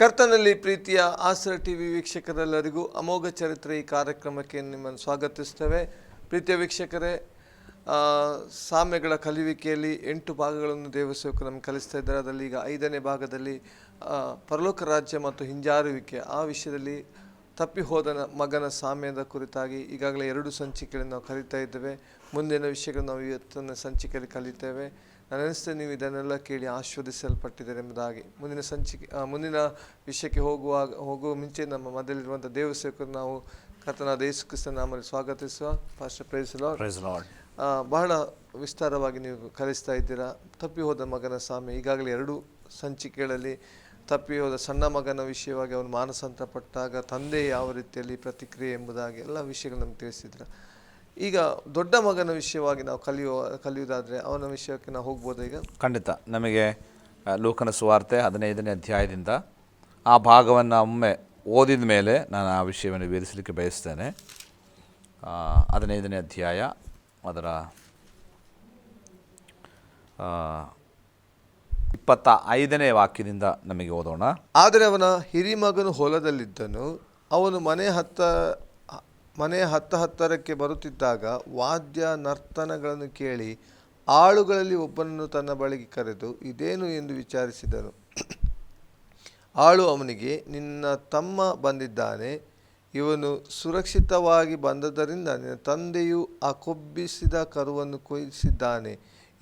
ಕರ್ತನಲ್ಲಿ ಪ್ರೀತಿಯ ಆಸರ ಟಿವಿ ವೀಕ್ಷಕರೆಲ್ಲರಿಗೂ ಅಮೋಘ ಚರಿತ್ರೆ ಈ ಕಾರ್ಯಕ್ರಮಕ್ಕೆ ನಿಮ್ಮನ್ನು ಸ್ವಾಗತಿಸ್ತೇವೆ. ಪ್ರೀತಿಯ ವೀಕ್ಷಕರೇ ಸಾಮ್ಯಗಳ ಕಲಿಯುವಿಕೆಯಲ್ಲಿ ಎಂಟು ಭಾಗಗಳನ್ನು ದೇವಸೇವಕರು ನಮ್ಗೆ ಕಲಿಸ್ತಾ ಇದ್ದಾರೆ. ಅದರಲ್ಲಿ ಈಗ ಐದನೇ ಭಾಗದಲ್ಲಿ ಪರಲೋಕ ರಾಜ್ಯ ಮತ್ತು ಹಿಂಜಾರುವಿಕೆ. ಆ ವಿಷಯದಲ್ಲಿ ತಪ್ಪಿ ಹೋದ ಮಗನ ಸಾಮ್ಯದ ಕುರಿತಾಗಿ ಈಗಾಗಲೇ ಎರಡು ಸಂಚಿಕೆಗಳನ್ನು ನಾವು ಕಲಿತಾ ಇದ್ದೇವೆ. ಮುಂದಿನ ವಿಷಯಗಳನ್ನು ನಾವು ಇವತ್ತಿನ ಸಂಚಿಕೆಯಲ್ಲಿ ಕಲಿತೇವೆ. ನಾನು ಅನಿಸ್ತೇನೆ ನೀವು ಇದನ್ನೆಲ್ಲ ಕೇಳಿ ಆಶ್ವದಿಸಲ್ಪಟ್ಟಿದ್ದೀರಿ ಎಂಬುದಾಗಿ. ಮುಂದಿನ ಸಂಚಿಕೆ ಮುಂದಿನ ವಿಷಯಕ್ಕೆ ಹೋಗುವಾಗ ಹೋಗುವ ಮುಂಚೆ ನಮ್ಮ ಮೊದಲಿರುವಂಥ ದೇವಸೇವಕರು ನಾವು ಕಥನಾದ ಯೇಸು ಕ್ರಿಸ್ತನ ನಾಮಲ್ಲಿ ಸ್ವಾಗತಿಸುವ ಫಾಸ್ಟ್ ಪ್ರೈಸ್ ಬಹಳ ವಿಸ್ತಾರವಾಗಿ ನೀವು ಕಲಿಸ್ತಾ ಇದ್ದೀರಾ. ತಪ್ಪಿ ಹೋದ ಮಗನ ಸ್ವಾಮಿ ಈಗಾಗಲೇ ಎರಡು ಸಂಚಿಕೆಗಳಲ್ಲಿ ತಪ್ಪಿ ಹೋದ ಸಣ್ಣ ಮಗನ ವಿಷಯವಾಗಿ ಅವನು ಮಾನಸಾಂತರ ಪಟ್ಟಾಗ ತಂದೆ ಯಾವ ರೀತಿಯಲ್ಲಿ ಪ್ರತಿಕ್ರಿಯೆ ಎಂಬುದಾಗಿ ಎಲ್ಲ ವಿಷಯಗಳು ನಮ್ಗೆ ತಿಳಿಸಿದ್ರ ಈಗ ದೊಡ್ಡ ಮಗನ ವಿಷಯವಾಗಿ ನಾವು ಕಲಿಯುವ ಕಲಿಯುವುದಾದರೆ ಅವನ ವಿಷಯಕ್ಕೆ ನಾವು ಹೋಗ್ಬೋದಾ ಈಗ? ಖಂಡಿತ. ನಮಗೆ ಲೋಕನ ಸುವಾರ್ತೆ ಹದಿನೈದನೇ ಅಧ್ಯಾಯದಿಂದ ಆ ಭಾಗವನ್ನು ಒಮ್ಮೆ ಓದಿದ ಮೇಲೆ ನಾನು ಆ ವಿಷಯವನ್ನು ವಿವರಿಸಲಿಕ್ಕೆ ಬಯಸ್ತೇನೆ. ಹದಿನೈದನೇ ಅಧ್ಯಾಯ ಅದರ ಇಪ್ಪತ್ತ ಐದನೇ ವಾಕ್ಯದಿಂದ ನಮಗೆ ಓದೋಣ. ಆದರೆ ಅವನ ಹಿರಿಮಗನು ಹೊಲದಲ್ಲಿದ್ದನು. ಅವನು ಮನೆ ಹತ್ತ ಮನೆ ಹತ್ತ ಹತ್ತರಕ್ಕೆ ಬರುತ್ತಿದ್ದಾಗ ವಾದ್ಯ ನರ್ತನಗಳನ್ನು ಕೇಳಿ ಆಳುಗಳಲ್ಲಿ ಒಬ್ಬನನ್ನು ತನ್ನ ಬಳಿಗೆ ಕರೆದು, ಇದೇನು ಎಂದು ವಿಚಾರಿಸಿದನು ಆಳು ಅವನಿಗೆ, ನಿನ್ನ ತಮ್ಮ ಬಂದಿದ್ದಾನೆ. ಇವನು ಸುರಕ್ಷಿತವಾಗಿ ಬಂದದರಿಂದ ನಿನ್ನ ತಂದೆಯು ಆ ಕೊಬ್ಬಿಸಿದ ಕರುವನ್ನು ಕೊಯ್ಸಿದ್ದಾನೆ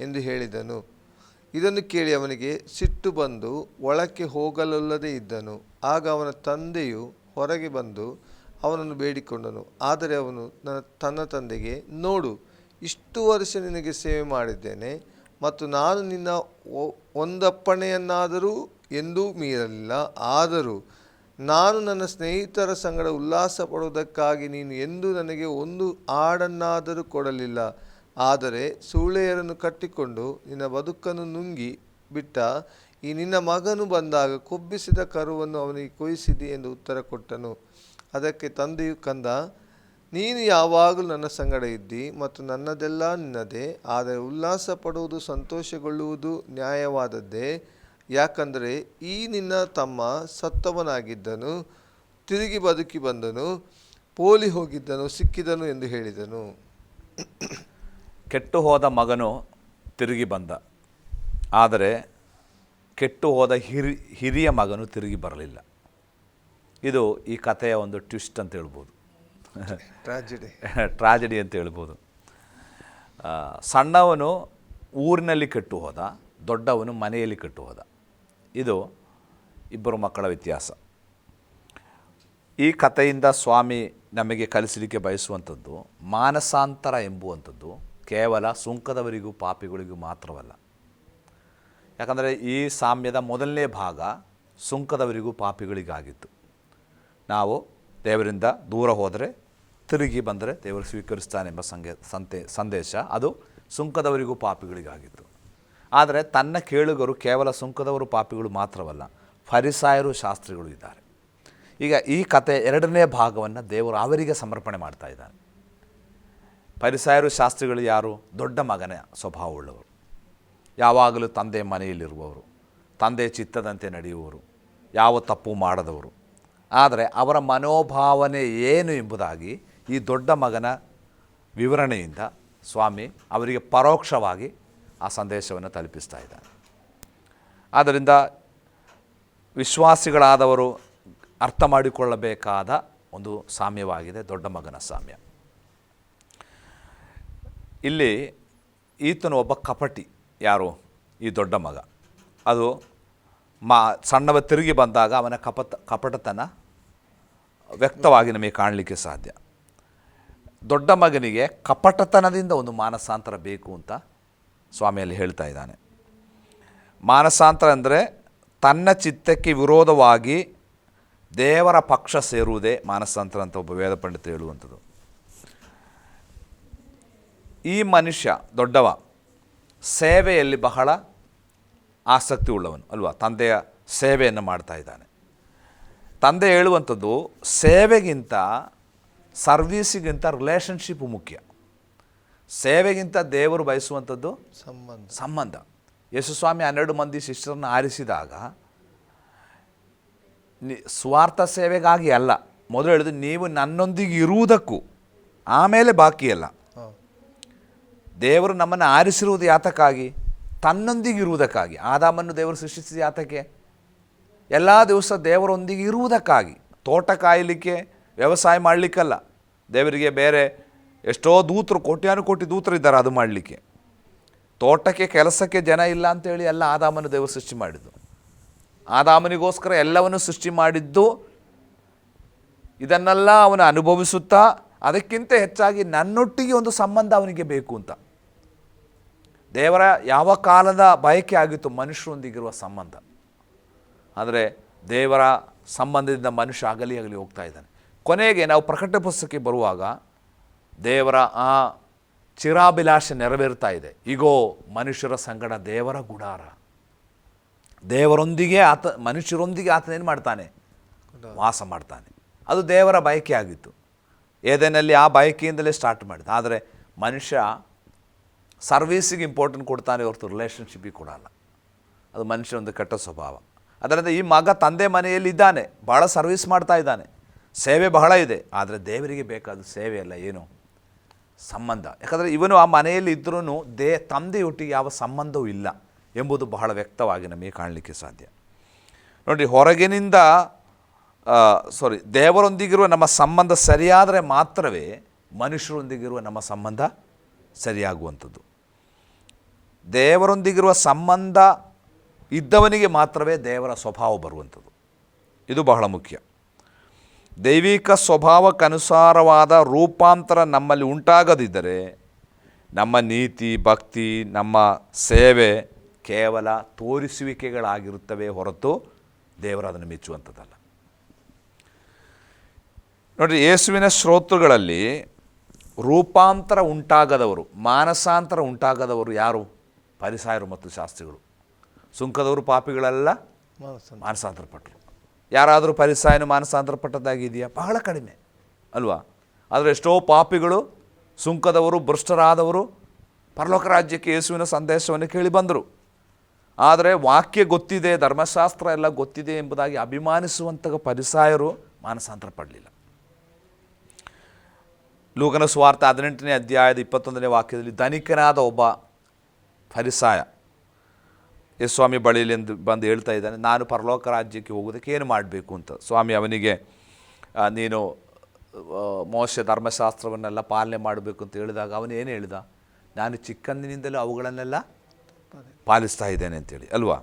ಎಂದು ಹೇಳಿದನು. ಇದನ್ನು ಕೇಳಿ ಅವನಿಗೆ ಸಿಟ್ಟು ಬಂದು ಒಳಕ್ಕೆ ಹೋಗಲೊಲ್ಲದೆ ಇದ್ದನು. ಆಗ ಅವನ ತಂದೆಯು ಹೊರಗೆ ಬಂದು ಅವನನ್ನು ಬೇಡಿಕೊಂಡನು. ಆದರೆ ಅವನು ನನ್ನ, ತನ್ನ ತಂದೆಗೆ, ನೋಡು, ಇಷ್ಟು ವರ್ಷ ನಿನಗೆ ಸೇವೆ ಮಾಡಿದ್ದೇನೆ ಮತ್ತು ನಾನು ನಿನ್ನ ಒಂದಪ್ಪಣೆಯನ್ನಾದರೂ ಎಂದೂ ಮೀರಲಿಲ್ಲ. ಆದರೂ ನಾನು ನನ್ನ ಸ್ನೇಹಿತರ ಸಂಗಡ ಉಲ್ಲಾಸ ಪಡುವುದಕ್ಕಾಗಿ ನೀನು ಎಂದೂ ನನಗೆ ಒಂದು ಆಡನ್ನಾದರೂ ಕೊಡಲಿಲ್ಲ. ಆದರೆ ಸೂಳೆಯರನ್ನು ಕಟ್ಟಿಕೊಂಡು ನಿನ್ನ ಬದುಕನ್ನು ನುಂಗಿ ಬಿಟ್ಟ ಈ ನಿನ್ನ ಮಗನು ಬಂದಾಗ ಕೊಬ್ಬಿಸಿದ ಕರುವನ್ನು ಅವನಿಗೆ ಕೊಯ್ಸಿದಿ ಎಂದು ಉತ್ತರ ಕೊಟ್ಟನು. ಅದಕ್ಕೆ ತಂದೆಯು ಕಂದ, ನೀನು ಯಾವಾಗಲೂ ನನ್ನ ಸಂಗಡ ಇದ್ದಿ ಮತ್ತು ನನ್ನದೆಲ್ಲ ನಿನ್ನದೇ, ಆದರೆ ಉಲ್ಲಾಸ ಪಡುವುದು ಸಂತೋಷಗೊಳ್ಳುವುದು ನ್ಯಾಯವಾದದ್ದೇ. ಯಾಕಂದರೆ ಈ ನಿನ್ನ ತಮ್ಮ ಸತ್ತವನಾಗಿದ್ದನು, ತಿರುಗಿ ಬದುಕಿ ಬಂದನು, ಪೋಲಿ ಹೋಗಿದ್ದನು, ಸಿಕ್ಕಿದನು ಎಂದು ಹೇಳಿದನು. ಕೆಟ್ಟು ಹೋದ ಮಗನು ತಿರುಗಿ ಬಂದ. ಆದರೆ ಕೆಟ್ಟು ಹೋದ ಹಿರಿ, ಹಿರಿಯ ಮಗನು ತಿರುಗಿ ಬರಲಿಲ್ಲ. ಇದು ಈ ಕಥೆಯ ಒಂದು ಟ್ವಿಸ್ಟ್ ಅಂತ ಹೇಳ್ಬೋದು. ಟ್ರಾಜಿಡಿ. ಟ್ರಾಜಿಡಿ ಅಂತ ಹೇಳ್ಬೋದು. ಸಣ್ಣವನು ಊರಿನಲ್ಲಿ ಕೆಟ್ಟು ಹೋದ ದೊಡ್ಡವನು ಮನೆಯಲ್ಲಿ ಕೆಟ್ಟು ಹೋದ. ಇದು ಇಬ್ಬರು ಮಕ್ಕಳ ವ್ಯತ್ಯಾಸ. ಈ ಕಥೆಯಿಂದ ಸ್ವಾಮಿ ನಮಗೆ ಕಲಿಸಲಿಕ್ಕೆ ಬಯಸುವಂಥದ್ದು ಮಾನಸಾಂತರ ಎಂಬುವಂಥದ್ದು ಕೇವಲ ಸುಂಕದವರಿಗೂ ಪಾಪಿಗಳಿಗೂ ಮಾತ್ರವಲ್ಲ. ಯಾಕಂದರೆ ಈ ಸಾಮ್ಯದ ಮೊದಲನೇ ಭಾಗ ಸುಂಕದವರಿಗೂ ಪಾಪಿಗಳಿಗಾಗಿತ್ತು. ನಾವು ದೇವರಿಂದ ದೂರ ಹೋದರೆ ತಿರುಗಿ ಬಂದರೆ ದೇವರು ಸ್ವೀಕರಿಸ್ತಾನೆಂಬ ಸಂಗೆ, ಸಂತೆ, ಸಂದೇಶ ಅದು ಸುಂಕದವರಿಗೂ ಪಾಪಿಗಳಿಗಾಗಿತ್ತು. ಆದರೆ ತನ್ನ ಕೇಳುಗರು ಕೇವಲ ಸುಂಕದವರು ಪಾಪಿಗಳು ಮಾತ್ರವಲ್ಲ, ಫರಿಸಾಯರು ಶಾಸ್ತ್ರಿಗಳು ಇದ್ದಾರೆ. ಈಗ ಈ ಕತೆ ಎರಡನೇ ಭಾಗವನ್ನು ದೇವರು ಅವರಿಗೆ ಸಮರ್ಪಣೆ ಮಾಡ್ತಾ ಇದ್ದಾನೆ. ಪರಿಸಾಯರು ಶಾಸ್ತ್ರಿಗಳು ಯಾರು? ದೊಡ್ಡ ಮಗನ ಸ್ವಭಾವವುಳ್ಳವರು. ಯಾವಾಗಲೂ ತಂದೆ ಮನೆಯಲ್ಲಿರುವವರು, ತಂದೆ ಚಿತ್ತದಂತೆ ನಡೆಯುವವರು, ಯಾವ ತಪ್ಪು ಮಾಡದವರು ಆದರೆ ಅವರ ಮನೋಭಾವನೆ ಏನು ಎಂಬುದಾಗಿ ಈ ದೊಡ್ಡ ಮಗನ ವಿವರಣೆಯಿಂದ ಸ್ವಾಮಿ ಅವರಿಗೆ ಪರೋಕ್ಷವಾಗಿ ಆ ಸಂದೇಶವನ್ನು ತಲುಪಿಸ್ತಾ ಇದ್ದಾರೆ ಆದ್ದರಿಂದ ವಿಶ್ವಾಸಿಗಳಾದವರು ಅರ್ಥ ಮಾಡಿಕೊಳ್ಳಬೇಕಾದ ಒಂದು ಸಾಮ್ಯವಾಗಿದೆ, ದೊಡ್ಡ ಮಗನ ಸಾಮ್ಯ. ಇಲ್ಲಿ ಈತನು ಒಬ್ಬ ಕಪಟಿ ಯಾರು? ಈ ದೊಡ್ಡ ಮಗ. ಅದು ಮಾ ಸಣ್ಣವ ತಿರುಗಿ ಬಂದಾಗ ಅವನ ಕಪಟ, ಕಪಟತನ ವ್ಯಕ್ತವಾಗಿ ನಮಗೆ ಕಾಣಲಿಕ್ಕೆ ಸಾಧ್ಯ. ದೊಡ್ಡ ಮಗನಿಗೆ ಕಪಟತನದಿಂದ ಒಂದು ಮಾನಸಾಂತರ ಬೇಕು ಅಂತ ಸ್ವಾಮಿಯಲ್ಲಿ ಹೇಳ್ತಾ ಇದ್ದಾನೆ. ಮಾನಸಾಂತರ ಅಂದರೆ ತನ್ನ ಚಿತ್ತಕ್ಕೆ ವಿರೋಧವಾಗಿ ದೇವರ ಪಕ್ಷ ಸೇರುವುದೇ ಮಾನಸಾಂತರ ಅಂತ ಒಬ್ಬ ವೇದ ಪಂಡಿತ ಹೇಳುವಂಥದ್ದು. ಈ ಮನುಷ್ಯ ದೊಡ್ಡವ, ಸೇವೆಯಲ್ಲಿ ಬಹಳ ಆಸಕ್ತಿ ಉಳ್ಳವನು ಅಲ್ವಾ? ತಂದೆಯ ಸೇವೆಯನ್ನು ಮಾಡ್ತಾ ಇದ್ದಾನೆ. ತಂದೆ ಹೇಳುವಂಥದ್ದು ಸೇವೆಗಿಂತ ಸರ್ವೀಸಿಗಿಂತ ರಿಲೇಷನ್ಶಿಪ್ ಮುಖ್ಯ. ಸೇವೆಗಿಂತ ದೇವರು ಬಯಸುವಂಥದ್ದು ಸಂಬಂಧ. ಸಂಬಂಧ. ಯೇಸುಸ್ವಾಮಿ ಹನ್ನೆರಡು ಮಂದಿ ಶಿಷ್ಯರನ್ನು ಆರಿಸಿದಾಗ ನಿ- ಸ್ವಾರ್ಥ ಸೇವೆಗಾಗಿ ಅಲ್ಲ. ಮೊದಲು ಹೇಳಿದ್ರು ನೀವು ನನ್ನೊಂದಿಗೆ ಇರುವುದಕ್ಕೂ ಆಮೇಲೆ ಬಾಕಿ ಅಲ್ಲ ದೇವರು ನಮ್ಮನ್ನು ಆರಿಸಿರುವುದು ಯಾತಕ್ಕಾಗಿ? ತನ್ನೊಂದಿಗೆ ಇರುವುದಕ್ಕಾಗಿ. ಆದಾಮನ್ನು ದೇವರು ಸೃಷ್ಟಿಸಿದ ಆತಕ್ಕೆ ಎಲ್ಲ ದಿವಸ ದೇವರೊಂದಿಗೆ ಇರುವುದಕ್ಕಾಗಿ. ತೋಟ ಕಾಯಲಿಕ್ಕೆ, ವ್ಯವಸಾಯ ಮಾಡಲಿಕ್ಕಲ್ಲ. ದೇವರಿಗೆ ಬೇರೆ ಎಷ್ಟೋ ದೂತರು ಕೋಟ್ಯಾನುಕೋಟಿ ದೂತರು ಇದ್ದಾರೆ ಅದು ಮಾಡಲಿಕ್ಕೆ. ತೋಟಕ್ಕೆ, ಕೆಲಸಕ್ಕೆ ಜನ ಇಲ್ಲ ಅಂತೇಳಿ ಎಲ್ಲ ಆದಾಮನ್ನು ದೇವರು ಸೃಷ್ಟಿ ಮಾಡಿದ್ದು. ಆದಾಮನಿಗೋಸ್ಕರ ಎಲ್ಲವನ್ನು ಸೃಷ್ಟಿ ಮಾಡಿದ್ದು. ಇದನ್ನೆಲ್ಲ ಅವನು ಅನುಭವಿಸುತ್ತಾ, ಅದಕ್ಕಿಂತ ಹೆಚ್ಚಾಗಿ ನನ್ನೊಟ್ಟಿಗೆ ಒಂದು ಸಂಬಂಧ ಅವನಿಗೆ ಬೇಕು ಅಂತ. ದೇವರ ಯಾವ ಕಾಲದ ಬಯಕೆ ಆಗಿತ್ತು ಮನುಷ್ಯರೊಂದಿಗಿರುವ ಸಂಬಂಧ? ಆದರೆ ದೇವರ ಸಂಬಂಧದಿಂದ ಮನುಷ್ಯ ಆಗಲಿ ಆಗಲಿ ಹೋಗ್ತಾ ಇದ್ದಾನೆ. ಕೊನೆಗೆ ನಾವು ಪ್ರಕಟ ಪುಸ್ತಕಕ್ಕೆ ಬರುವಾಗ ದೇವರ ಆ ಚಿರಾಭಿಲಾಷೆ ನೆರವೇರ್ತಾ ಇದೆ. ಈಗೋ ಮನುಷ್ಯರ ಸಂಗಡ ದೇವರ ಗುಡಾರ. ದೇವರೊಂದಿಗೆ ಆತ, ಮನುಷ್ಯರೊಂದಿಗೆ ಆತನೇನು ಮಾಡ್ತಾನೆ? ವಾಸ ಮಾಡ್ತಾನೆ. ಅದು ದೇವರ ಬಯಕೆ ಆಗಿತ್ತು. ಏದೇನಲ್ಲಿ ಆ ಬಯಕೆಯಿಂದಲೇ ಸ್ಟಾರ್ಟ್ ಮಾಡಿದ ಆದರೆ ಮನುಷ್ಯ ಸರ್ವೀಸಿಗೆ ಇಂಪಾರ್ಟೆಂಟ್ ಕೊಡ್ತಾನೆ ಹೊರತು ರಿಲೇಷನ್ಶಿಪ್ಪಿಗೆ ಕೊಡಲ್ಲ. ಅದು ಮನುಷ್ಯನ ಒಂದು ಕೆಟ್ಟ ಸ್ವಭಾವ. ಅದರಿಂದ ಈ ಮಗ ತಂದೆ ಮನೆಯಲ್ಲಿ ಇದ್ದಾನೆ ಭಾಳ ಸರ್ವೀಸ್ ಮಾಡ್ತಾ ಇದ್ದಾನೆ. ಸೇವೆ ಬಹಳ ಇದೆ, ಆದರೆ ದೇವರಿಗೆ ಬೇಕಾದ ಸೇವೆ ಅಲ್ಲ, ಏನು? ಸಂಬಂಧ. ಯಾಕಂದರೆ ಇವನು ಆ ಮನೆಯಲ್ಲಿ ಇದ್ರೂ ದೇ, ತಂದೆಯೊಟ್ಟಿಗೆ ಯಾವ ಸಂಬಂಧವೂ ಇಲ್ಲ ಎಂಬುದು ಬಹಳ ವ್ಯಕ್ತವಾಗಿ ನಮಗೆ ಕಾಣಲಿಕ್ಕೆ ಸಾಧ್ಯ. ನೋಡಿ, ಹೊರಗಿನಿಂದ ಸಾರಿ ದೇವರೊಂದಿಗಿರುವ ನಮ್ಮ ಸಂಬಂಧ ಸರಿಯಾದರೆ ಮಾತ್ರವೇ ಮನುಷ್ಯರೊಂದಿಗಿರುವ ನಮ್ಮ ಸಂಬಂಧ ಸರಿಯಾಗುವಂಥದ್ದು. ದೇವರೊಂದಿಗಿರುವ ಸಂಬಂಧ ಇದ್ದವನಿಗೆ ಮಾತ್ರವೇ ದೇವರ ಸ್ವಭಾವ ಬರುವಂಥದ್ದು. ಇದು ಬಹಳ ಮುಖ್ಯ. ದೈವಿಕ ಸ್ವಭಾವಕ್ಕನುಸಾರವಾದ ರೂಪಾಂತರ ನಮ್ಮಲ್ಲಿ ಉಂಟಾಗದಿದ್ದರೆ ನಮ್ಮ ನೀತಿ, ಭಕ್ತಿ, ನಮ್ಮ ಸೇವೆ ಕೇವಲ ತೋರಿಸುವಿಕೆಗಳಾಗಿರುತ್ತವೆ ಹೊರತು ದೇವರು ಅದನ್ನು ಮೆಚ್ಚುವಂಥದ್ದಲ್ಲ. ನೋಡಿರಿ, ಯೇಸುವಿನ ಶ್ರೋತೃಗಳಲ್ಲಿ ರೂಪಾಂತರ ಉಂಟಾಗದವರು, ಮಾನಸಾಂತರ ಉಂಟಾಗದವರು ಯಾರು? ಪರಿಸಾಯರು ಮತ್ತು ಶಾಸ್ತ್ರಿಗಳು. ಸುಂಕದವರು ಪಾಪಿಗಳೆಲ್ಲ ಮಾನಸಾಂತರ. ಮಾನಸಾಂತರಪಟ್ಟರು ಯಾರಾದರೂ ಪರಿಸಾಯನು ಮಾನಸಾಂತರಪಟ್ಟದ್ದಾಗಿದೆಯಾ? ಬಹಳ ಕಡಿಮೆ ಅಲ್ವಾ? ಆದರೆ ಎಷ್ಟೋ ಪಾಪಿಗಳು ಸುಂಕದವರು ಭ್ರಷ್ಟರಾದವರು ಪರಲೋಕ ರಾಜ್ಯಕ್ಕೆ ಯೇಸುವಿನ ಸಂದೇಶವನ್ನು ಕೇಳಿ ಬಂದರು. ಆದರೆ ವಾಕ್ಯ ಗೊತ್ತಿದೆ ಧರ್ಮಶಾಸ್ತ್ರ ಎಲ್ಲ ಗೊತ್ತಿದೆ ಎಂಬುದಾಗಿ ಅಭಿಮಾನಿಸುವಂತಹ ಪರಿಸಾಯರು ಮಾನಸಾಂತರ ಪಡಲಿಲ್ಲ ಲೂಕನ ಸ್ವಾರ್ಥ ಹದಿನೆಂಟನೇ ಅಧ್ಯಾಯದ ಇಪ್ಪತ್ತೊಂದನೇ ವಾಕ್ಯದಲ್ಲಿ ಧನಿಕನಾದ ಒಬ್ಬ ಫರಿಸಾಯ. ಯೇಸು ಸ್ವಾಮಿ ಬಳಿಯಲ್ಲಿ ಎಂದು ಬಂದು ಹೇಳ್ತಾ ಇದ್ದಾನೆ, ನಾನು ಪರಲೋಕ ರಾಜ್ಯಕ್ಕೆ ಹೋಗೋದಕ್ಕೆ ಏನು ಮಾಡಬೇಕು? ಅಂತ. ಸ್ವಾಮಿ ಅವನಿಗೆ ನೀನು ಮೋಶ ಧರ್ಮಶಾಸ್ತ್ರವನ್ನೆಲ್ಲ ಪಾಲನೆ ಮಾಡಬೇಕು ಅಂತ ಹೇಳಿದಾಗ ಅವನು ಏನು ಹೇಳಿದ? ನಾನು ಚಿಕ್ಕಂದಿನಿಂದಲೂ ಅವುಗಳನ್ನೆಲ್ಲ ಪಾಲಿಸ್ತಾ ಇದ್ದೇನೆ ಅಂತೇಳಿ ಅಲ್ವಾ?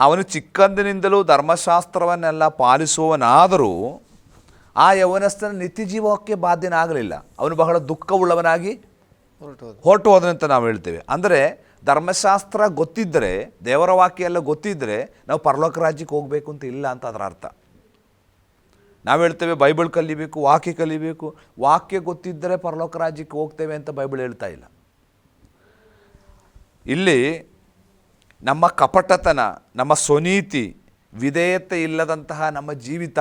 ಅವನು ಚಿಕ್ಕಂದಿನಿಂದಲೂ ಧರ್ಮಶಾಸ್ತ್ರವನ್ನೆಲ್ಲ ಪಾಲಿಸುವವನಾದರೂ ಆ ಯವನಸ್ಥನ ನಿತ್ಯ ಜೀವಕ್ಕೆ ಬಾಧ್ಯನಾಗಲಿಲ್ಲ. ಅವನು ಬಹಳ ದುಃಖವುಳ್ಳವನಾಗಿ ಹೊರಟು ಅಂತ ನಾವು ಹೇಳ್ತೇವೆ. ಅಂದರೆ ಧರ್ಮಶಾಸ್ತ್ರ ಗೊತ್ತಿದ್ದರೆ ದೇವರ ವಾಕ್ಯ ಎಲ್ಲ ಗೊತ್ತಿದ್ದರೆ ನಾವು ಪರಲೋಕ ರಾಜ್ಯಕ್ಕೆ ಹೋಗಬೇಕು ಅಂತ ಇಲ್ಲ ಅಂತ ಅದರ ಅರ್ಥ. ನಾವು ಹೇಳ್ತೇವೆ ಬೈಬಲ್ ಕಲಿಬೇಕು, ವಾಕ್ಯ ಕಲಿಬೇಕು. ವಾಕ್ಯ ಗೊತ್ತಿದ್ದರೆ ಪರಲೋಕ ರಾಜ್ಯಕ್ಕೆ ಹೋಗ್ತೇವೆ ಅಂತ ಬೈಬಲ್ ಹೇಳ್ತಾ ಇಲ್ಲ. ಇಲ್ಲಿ ನಮ್ಮ ಕಪಟತನ, ನಮ್ಮ ಸ್ವನೀತಿ, ವಿಧೇಯತೆ ಇಲ್ಲದಂತಹ ನಮ್ಮ ಜೀವಿತ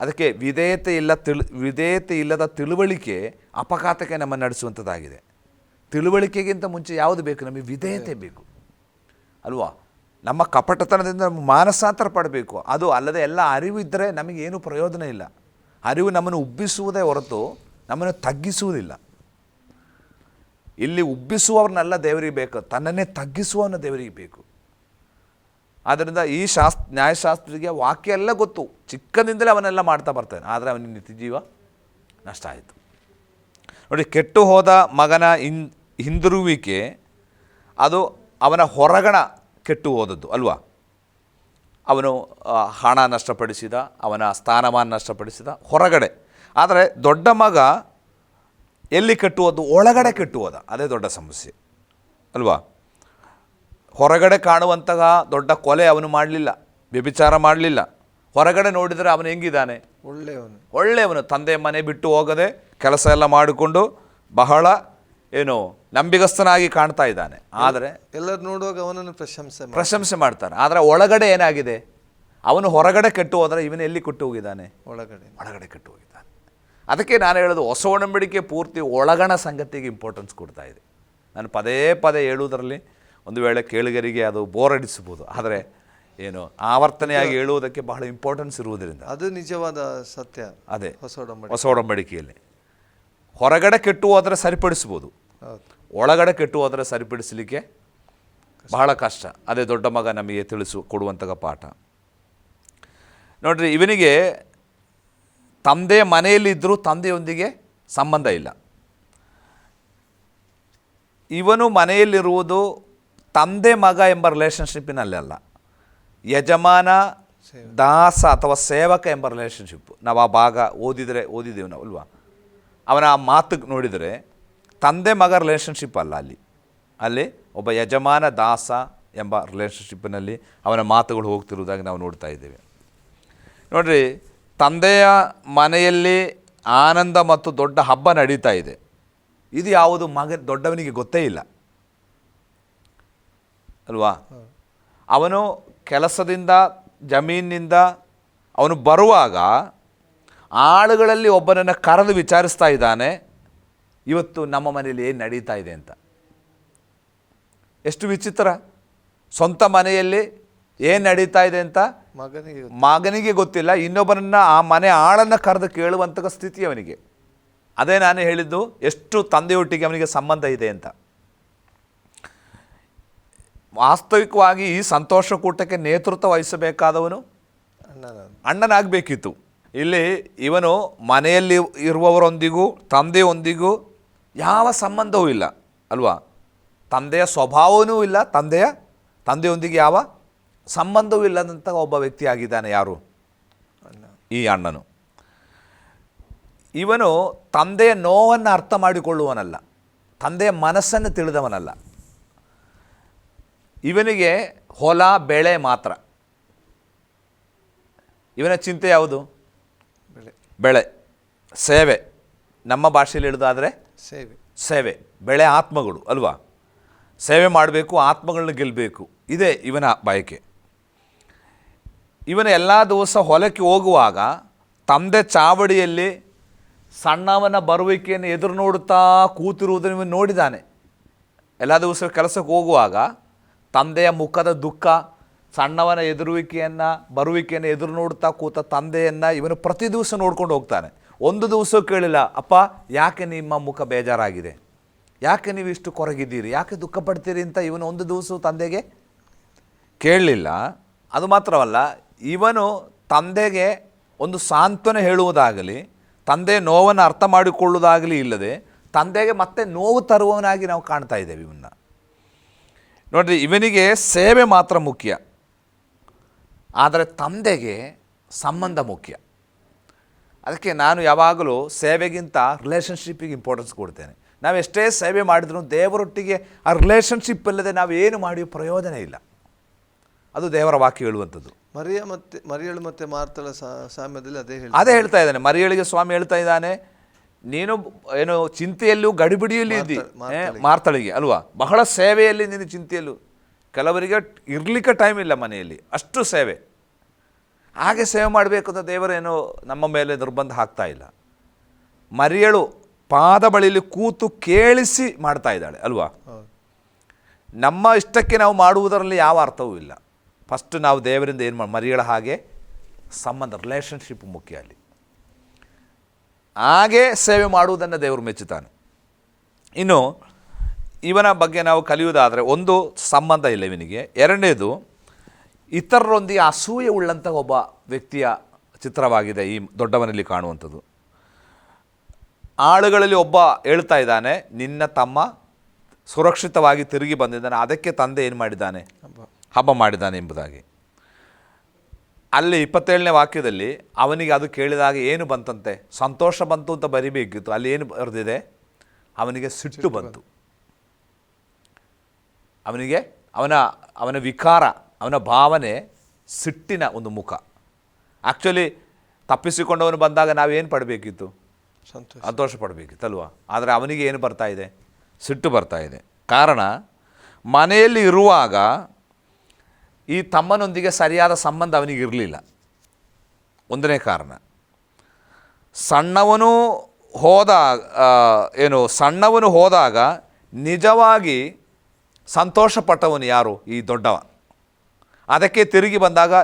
ಅದಕ್ಕೆ ವಿಧೇಯತೆ ಇಲ್ಲ ತಿಳು ವಿಧೇಯತೆ ಇಲ್ಲದ ತಿಳುವಳಿಕೆ ಅಪಘಾತಕ್ಕೆ ನಮ್ಮ ನಡೆಸುವಂಥದ್ದಾಗಿದೆ. ತಿಳುವಳಿಕೆಗಿಂತ ಮುಂಚೆ ಯಾವುದು ಬೇಕು? ನಮಗೆ ವಿಧೇಯತೆ ಬೇಕು. ಅಲ್ವಾ? ನಮ್ಮ ಕಪಟತನದಿಂದ ನಮ್ಮ ಮಾನಸಾಂತರ ಪಡಬೇಕು. ಅದು ಅಲ್ಲದೆ ಎಲ್ಲ ಅರಿವು ಇದ್ದರೆ ನಮಗೇನು ಪ್ರಯೋಜನ ಇಲ್ಲ. ಅರಿವು ನಮ್ಮನ್ನು ಉಬ್ಬಿಸುವುದೇ ಹೊರತು ನಮ್ಮನ್ನು ತಗ್ಗಿಸುವುದಿಲ್ಲ. ಇಲ್ಲಿ ಉಬ್ಬಿಸುವವ್ರನ್ನೆಲ್ಲ ದೇವರಿಗೆ ಬೇಕು. ತನ್ನನ್ನೇ ತಗ್ಗಿಸುವವನ ದೇವರಿಗೆ ಬೇಕು. ಆದ್ದರಿಂದ ಈ ಶಾಸ್ ನ್ಯಾಯಶಾಸ್ತ್ರಿಗೆ ವಾಕ್ಯ ಎಲ್ಲ ಗೊತ್ತು. ಚಿಕ್ಕದಿಂದಲೇ ಅವನ್ನೆಲ್ಲ ಮಾಡ್ತಾ ಬರ್ತಾನೆ. ಆದರೆ ಅವನಿಗೆ ನಿತ್ಯ ಜೀವ ನಷ್ಟ ಆಯಿತು. ನೋಡಿ, ಕೆಟ್ಟು ಹೋದ ಮಗನ ಹಿನ್ ಹಿಂದಿರುವಿಕೆ ಅದು ಅವನ ಹೊರಗಣ ಕೆಟ್ಟು ಹೋದದ್ದು ಅಲ್ವಾ? ಅವನು ಹಣ ನಷ್ಟಪಡಿಸಿದ, ಅವನ ಸ್ಥಾನಮಾನ ನಷ್ಟಪಡಿಸಿದ ಹೊರಗಡೆ. ಆದರೆ ದೊಡ್ಡ ಮಗ ಎಲ್ಲಿ ಕಟ್ಟುವುದು ಒಳಗಡೆ ಕೆಟ್ಟುವುದ ಅದೇ ದೊಡ್ಡ ಸಮಸ್ಯೆ. ಅಲ್ವಾ? ಹೊರಗಡೆ ಕಾಣುವಂತಹ ದೊಡ್ಡ ಕೊಲೆ ಅವನು ಮಾಡಲಿಲ್ಲ ವ್ಯಭಿಚಾರ ಮಾಡಲಿಲ್ಲ. ಹೊರಗಡೆ ನೋಡಿದರೆ ಅವನು ಹೆಂಗಿದ್ದಾನೆ? ಒಳ್ಳೆಯವನು. ಒಳ್ಳೆಯವನು. ತಂದೆ ಮನೆ ಬಿಟ್ಟು ಹೋಗದೆ ಕೆಲಸ ಎಲ್ಲ ಮಾಡಿಕೊಂಡು ಬಹಳ ಏನು ನಂಬಿಗಸ್ತನಾಗಿ ಕಾಣ್ತಾ ಇದ್ದಾನೆ. ಆದರೆ ಎಲ್ಲರೂ ನೋಡುವಾಗ ಅವನನ್ನು ಪ್ರಶಂಸೆ ಪ್ರಶಂಸೆ ಮಾಡ್ತಾರೆ. ಆದರೆ ಒಳಗಡೆ ಏನಾಗಿದೆ? ಅವನು ಹೊರಗಡೆ ಕೆಟ್ಟು ಹೋದರೆ ಇವನು ಎಲ್ಲಿ ಕೊಟ್ಟು ಹೋಗಿದ್ದಾನೆ? ಒಳಗಡೆ. ಒಳಗಡೆ ಕೆಟ್ಟು ಹೋಗಿದ್ದಾನೆ. ಅದಕ್ಕೆ ನಾನು ಹೇಳೋದು ಹೊಸ ಒಡಂಬಡಿಕೆ ಪೂರ್ತಿ ಒಳಗಣ ಸಂಗತಿಗೆ ಇಂಪಾರ್ಟೆನ್ಸ್ ಕೊಡ್ತಾ ಇದೆ. ನಾನು ಪದೇ ಪದೇ ಹೇಳುವುದರಲ್ಲಿ ಒಂದು ವೇಳೆ ಕೇಳಿಗರಿಗೆ ಅದು ಬೋರಡಿಸಬಹುದು ಆದರೆ ಏನು ಆವರ್ತನೆಯಾಗಿ ಹೇಳುವುದಕ್ಕೆ ಬಹಳ ಇಂಪಾರ್ಟೆನ್ಸ್ ಇರುವುದರಿಂದ. ಅದು ನಿಜವಾದ ಸತ್ಯ. ಅದೇ ಹೊಸ ಒಡಂಬಡಿಕೆಯಲ್ಲಿ. ಹೊರಗಡೆ ಕೆಟ್ಟು ಹೋದರೆ ಸರಿಪಡಿಸ್ಬೋದು ಒಳಗಡೆ ಕೆಟ್ಟು ಹೋದರೆ ಸರಿಪಡಿಸಲಿಕ್ಕೆ ಬಹಳ ಕಷ್ಟ. ಅದೇ ದೊಡ್ಡ ಮಗ ನಮಗೆ ತಿಳಿಸು ಕೊಡುವಂತಹ ಪಾಠ. ನೋಡ್ರಿ ಇವನಿಗೆ ತಂದೆ ಮನೆಯಲ್ಲಿದ್ದರೂ ತಂದೆಯೊಂದಿಗೆ ಸಂಬಂಧ ಇಲ್ಲ. ಇವನು ಮನೆಯಲ್ಲಿರುವುದು ತಂದೆ ಮಗ ಎಂಬ ರಿಲೇಷನ್ಶಿಪ್ಪಿನಲ್ಲಿ ಅಲ್ಲ. ಯಜಮಾನ, ದಾಸ ಅಥವಾ ಸೇವಕ ಎಂಬ ರಿಲೇಷನ್ಶಿಪ್ ನಾವು ಆ ಭಾಗ ಓದಿದರೆ ಓದಿದ್ದೇವೆ ನಾವು ಅಲ್ವಾ? ಅವನ ಆ ಮಾತು ನೋಡಿದರೆ ತಂದೆ ಮಗ ರಿಲೇಷನ್ಶಿಪ್ ಅಲ್ಲ ಅಲ್ಲಿ. ಅಲ್ಲಿ ಒಬ್ಬ ಯಜಮಾನ, ದಾಸ ಎಂಬ ರಿಲೇಷನ್ಶಿಪ್ಪಿನಲ್ಲಿ ಅವನ ಮಾತುಗಳು ಹೋಗ್ತಿರುವುದಾಗಿ ನಾವು ನೋಡ್ತಾ ಇದ್ದೇವೆ. ನೋಡಿರಿ, ತಂದೆಯ ಮನೆಯಲ್ಲಿ ಆನಂದ ಮತ್ತು ದೊಡ್ಡ ಹಬ್ಬ ನಡೀತಾ ಇದೆ. ಇದು ಯಾವುದು ಮಗ ದೊಡ್ಡವನಿಗೆ ಗೊತ್ತೇ ಇಲ್ಲ. ಅಲ್ವಾ? ಅವನು ಕೆಲಸದಿಂದ ಜಮೀನಿನಿಂದ ಅವನು ಬರುವಾಗ ಆಳುಗಳಲ್ಲಿ ಒಬ್ಬನನ್ನು ಕರೆದು ವಿಚಾರಿಸ್ತಾ ಇದ್ದಾನೆ ಇವತ್ತು ನಮ್ಮ ಮನೆಯಲ್ಲಿ ಏನು ನಡೀತಾ ಇದೆ ಅಂತ? ಎಷ್ಟು ವಿಚಿತ್ರ. ಸ್ವಂತ ಮನೆಯಲ್ಲಿ ಏನು ನಡೀತಾ ಇದೆ ಅಂತ? ಮಗನಿಗೆ ಮಗನಿಗೆ ಗೊತ್ತಿಲ್ಲ. ಇನ್ನೊಬ್ಬನನ್ನು ಆ ಮನೆ ಆಳನ್ನು ಕರೆದು ಕೇಳುವಂಥ ಸ್ಥಿತಿ ಅವನಿಗೆ. ಅದೇ ನಾನು ಹೇಳಿದ್ದು ಎಷ್ಟು ತಂದೆಯೊಟ್ಟಿಗೆ ಅವನಿಗೆ ಸಂಬಂಧ ಇದೆ ಅಂತ. ವಾಸ್ತವಿಕವಾಗಿ ಈ ಸಂತೋಷ ಕೂಟಕ್ಕೆ ನೇತೃತ್ವ ವಹಿಸಬೇಕಾದವನು ಅಣ್ಣನ ಅಣ್ಣನಾಗಬೇಕಿತ್ತು. ಇಲ್ಲಿ ಇವನು ಮನೆಯಲ್ಲಿ ಇರುವವರೊಂದಿಗೂ ತಂದೆಯೊಂದಿಗೂ ಯಾವ ಸಂಬಂಧವೂ ಇಲ್ಲ ಅಲ್ವಾ? ತಂದೆಯ ಸ್ವಭಾವವೂ ಇಲ್ಲ ತಂದೆಯ ತಂದೆಯೊಂದಿಗೆ ಯಾವ ಸಂಬಂಧವೂ ಇಲ್ಲದಂಥ ಒಬ್ಬ ವ್ಯಕ್ತಿ ಆಗಿದ್ದಾನೆ ಯಾರು ಈ ಅಣ್ಣನು. ಇವನು ತಂದೆಯ ನೋವನ್ನು ಅರ್ಥ ಮಾಡಿಕೊಳ್ಳುವನಲ್ಲ ತಂದೆಯ ಮನಸ್ಸನ್ನು ತಿಳಿದವನಲ್ಲ. ಇವನಿಗೆ ಹೊಲ ಬೆಳೆ ಮಾತ್ರ. ಇವನ ಚಿಂತೆ ಯಾವುದು? ಬೆಳೆ. ಬೆಳೆ. ಸೇವೆ. ನಮ್ಮ ಭಾಷೆಯಲ್ಲಿ ಹೇಳೋದಾದರೆ ಸೇವೆ. ಸೇವೆ. ಬೆಳೆ ಆತ್ಮಗಳು ಅಲ್ವಾ? ಸೇವೆ ಮಾಡಬೇಕು ಆತ್ಮಗಳನ್ನ ಗೆಲ್ಲಬೇಕು ಇದೇ ಇವನ ಬಯಕೆ. ಇವನ ಎಲ್ಲ ದಿವಸ ಹೊಲಕ್ಕೆ ಹೋಗುವಾಗ ತಂದೆ ಚಾವಡಿಯಲ್ಲಿ ಸಣ್ಣವನ ಬರುವಿಕೆಯನ್ನು ಎದುರು ನೋಡುತ್ತಾ ಕೂತಿರುವುದನ್ನು ಇವನು ನೋಡಿದ್ದಾನೆ ಎಲ್ಲ ದಿವಸ ಕೆಲಸಕ್ಕೆ ಹೋಗುವಾಗ ತಂದೆಯ ಮುಖದ ದುಃಖ, ಸಣ್ಣವನ ಎದುರುವಿಕೆಯನ್ನು, ಬರುವಿಕೆಯನ್ನು ಎದುರು ನೋಡ್ತಾ ಕೂತ ತಂದೆಯನ್ನು ಇವನು ಪ್ರತಿ ದಿವಸ ನೋಡ್ಕೊಂಡು ಹೋಗ್ತಾನೆ. ಒಂದು ದಿವಸ ಕೇಳಿಲ್ಲ, ಅಪ್ಪ, ಯಾಕೆ ನಿಮ್ಮ ಮುಖ ಬೇಜಾರಾಗಿದೆ? ಯಾಕೆ ನೀವು ಇಷ್ಟು ಕೊರಗಿದ್ದೀರಿ? ಯಾಕೆ ದುಃಖ ಪಡ್ತೀರಿ? ಅಂತ ಇವನು ಒಂದು ದಿವಸ ತಂದೆಗೆ ಕೇಳಲಿಲ್ಲ. ಅದು ಮಾತ್ರವಲ್ಲ, ಇವನು ತಂದೆಗೆ ಒಂದು ಸಾಂತ್ವನ ಹೇಳುವುದಾಗಲಿ ತಂದೆ ನೋವನ್ನು ಅರ್ಥ ಮಾಡಿಕೊಳ್ಳುವುದಾಗಲಿ ಇಲ್ಲದೆ, ತಂದೆಗೆ ಮತ್ತೆ ನೋವು ತರುವವನಾಗಿ ನಾವು ಕಾಣ್ತಾ ಇದ್ದೇವೆ ಇವನ್ನ. ನೋಡ್ರಿ ಇವನಿಗೆ ಸೇವೆ ಮಾತ್ರ ಮುಖ್ಯ. ಆದರೆ ತಂದೆಗೆ ಸಂಬಂಧ ಮುಖ್ಯ. ಅದಕ್ಕೆ ನಾನು ಯಾವಾಗಲೂ ಸೇವೆಗಿಂತ ರಿಲೇಷನ್ಶಿಪ್ಪಿಗೆ ಇಂಪಾರ್ಟೆನ್ಸ್ ಕೊಡ್ತೇನೆ. ನಾವು ಎಷ್ಟೇ ಸೇವೆ ಮಾಡಿದ್ರು ದೇವರೊಟ್ಟಿಗೆ ಆ ರಿಲೇಷನ್ಶಿಪ್ ಇಲ್ಲದೆ ನಾವು ಏನು ಮಾಡಿ ಪ್ರಯೋಜನ ಇಲ್ಲ. ಅದು ದೇವರ ವಾಕ್ಯ ಹೇಳುವಂಥದ್ದು. ಮರಿಯ ಮತ್ತೆ ಮರಿಯಳು ಮತ್ತೆ ಮಾರ್ತಳ ಸಾಮ್ಯದಲ್ಲಿ ಅದೇ ಹೇಳಿ ಅದೇ ಹೇಳ್ತಾ ಇದ್ದಾನೆ. ಮರಿಯಳಿಗೆ ಸ್ವಾಮಿ ಹೇಳ್ತಾ ಇದ್ದಾನೆ. ನೀನು ಏನು ಚಿಂತೆಯಲ್ಲೂ ಗಡಿಬಿಡಿಯಲ್ಲಿ ಇದ್ದಿ. ಮಾರ್ತಳಿಗೆ. ಅಲ್ವಾ? ಬಹಳ ಸೇವೆಯಲ್ಲಿ ನೀನು ಚಿಂತೆಯಲ್ಲೂ. ಕೆಲವರಿಗೆ ಇರಲಿಕ್ಕೆ ಟೈಮ್ ಇಲ್ಲ ಮನೆಯಲ್ಲಿ ಅಷ್ಟು ಸೇವೆ. ಹಾಗೆ ಸೇವೆ ಮಾಡಬೇಕು ಅಂತ ದೇವರೇನು ನಮ್ಮ ಮೇಲೆ ನಿರ್ಬಂಧ ಹಾಕ್ತಾ ಇಲ್ಲ. ಮರಿಯಳು ಪಾದ ಬಳಿಯಲ್ಲಿ ಕೂತು ಕೇಳಿಸಿ ಮಾಡ್ತಾ ಇದ್ದಾಳೆ ಅಲ್ವಾ? ನಮ್ಮ ಇಷ್ಟಕ್ಕೆ ನಾವು ಮಾಡುವುದರಲ್ಲಿ ಯಾವ ಅರ್ಥವೂ ಇಲ್ಲ. ಫಸ್ಟ್ ನಾವು ದೇವರಿಂದ ಏನು ಮಾಡಿ ಮರಿಯಳ ಹಾಗೆ ಸಂಬಂಧ ರಿಲೇಷನ್ಶಿಪ್ ಮುಖ್ಯ ಅಲ್ಲಿ. ಹಾಗೆ ಸೇವೆ ಮಾಡುವುದನ್ನು ದೇವರು ಮೆಚ್ಚುತ್ತಾನೆ ಇನ್ನು ಇವನ ಬಗ್ಗೆ ನಾವು ಕಲಿಯುವುದಾದರೆ ಒಂದು ಸಂಬಂಧ ಇಲ್ಲ ಇವನಿಗೆ. ಎರಡನೇದು ಇತರರೊಂದಿಗೆ ಅಸೂಯೆ ಉಳ್ಳಂಥ ಒಬ್ಬ ವ್ಯಕ್ತಿಯ ಚಿತ್ರವಾಗಿದೆ ಈ ದೊಡ್ಡವನಲ್ಲಿ ಕಾಣುವಂಥದ್ದು. ಆಳುಗಳಲ್ಲಿ ಒಬ್ಬ ಹೇಳ್ತಾ ಇದ್ದಾನೆ ನಿನ್ನ ತಮ್ಮ ಸುರಕ್ಷಿತವಾಗಿ ತಿರುಗಿ ಬಂದಿದ್ದಾನೆ ಅದಕ್ಕೆ ತಂದೆ ಏನು ಮಾಡಿದ್ದಾನೆ? ಹಬ್ಬ ಮಾಡಿದ್ದಾನೆ ಎಂಬುದಾಗಿ. ಅಲ್ಲಿ ಇಪ್ಪತ್ತೇಳನೇ ವಾಕ್ಯದಲ್ಲಿ ಅವನಿಗೆ ಅದು ಕೇಳಿದಾಗ ಏನು ಬಂತಂತೆ? ಸಂತೋಷ ಬಂತು ಅಂತ ಬರಿಬೇಕಿತ್ತು ಅಲ್ಲಿ ಏನು ಬರೆದಿದೆ? ಅವನಿಗೆ ಸಿಟ್ಟು ಬಂತು. ಅವನಿಗೆ ಅವನ ಅವನ ವಿಕಾರ ಅವನ ಭಾವನೆ ಸಿಟ್ಟಿನ ಒಂದು ಮುಖ. ಆ್ಯಕ್ಚುಲಿ ತಪ್ಪಿಸಿಕೊಂಡವನು ಬಂದಾಗ ನಾವೇನು ಪಡಬೇಕಿತ್ತು? ಸಂತೋಷ. ಸಂತೋಷ ಪಡಬೇಕಿತ್ತಲ್ವ ಆದರೆ ಅವನಿಗೆ ಏನು ಬರ್ತಾ ಇದೆ? ಸಿಟ್ಟು ಬರ್ತಾ ಇದೆ. ಕಾರಣ ಮನೆಯಲ್ಲಿ ಇರುವಾಗ ಈ ತಮ್ಮನೊಂದಿಗೆ ಸರಿಯಾದ ಸಂಬಂಧ ಅವನಿಗೆ ಇರಲಿಲ್ಲ. ಒಂದನೇ ಕಾರಣ. ಸಣ್ಣವನು ಹೋದ ಏನು ಸಣ್ಣವನು ಹೋದಾಗ ನಿಜವಾಗಿ ಸಂತೋಷಪಟ್ಟವನು ಯಾರು? ಈ ದೊಡ್ಡವ ಅದಕ್ಕೆ ತಿರುಗಿ ಬಂದಾಗ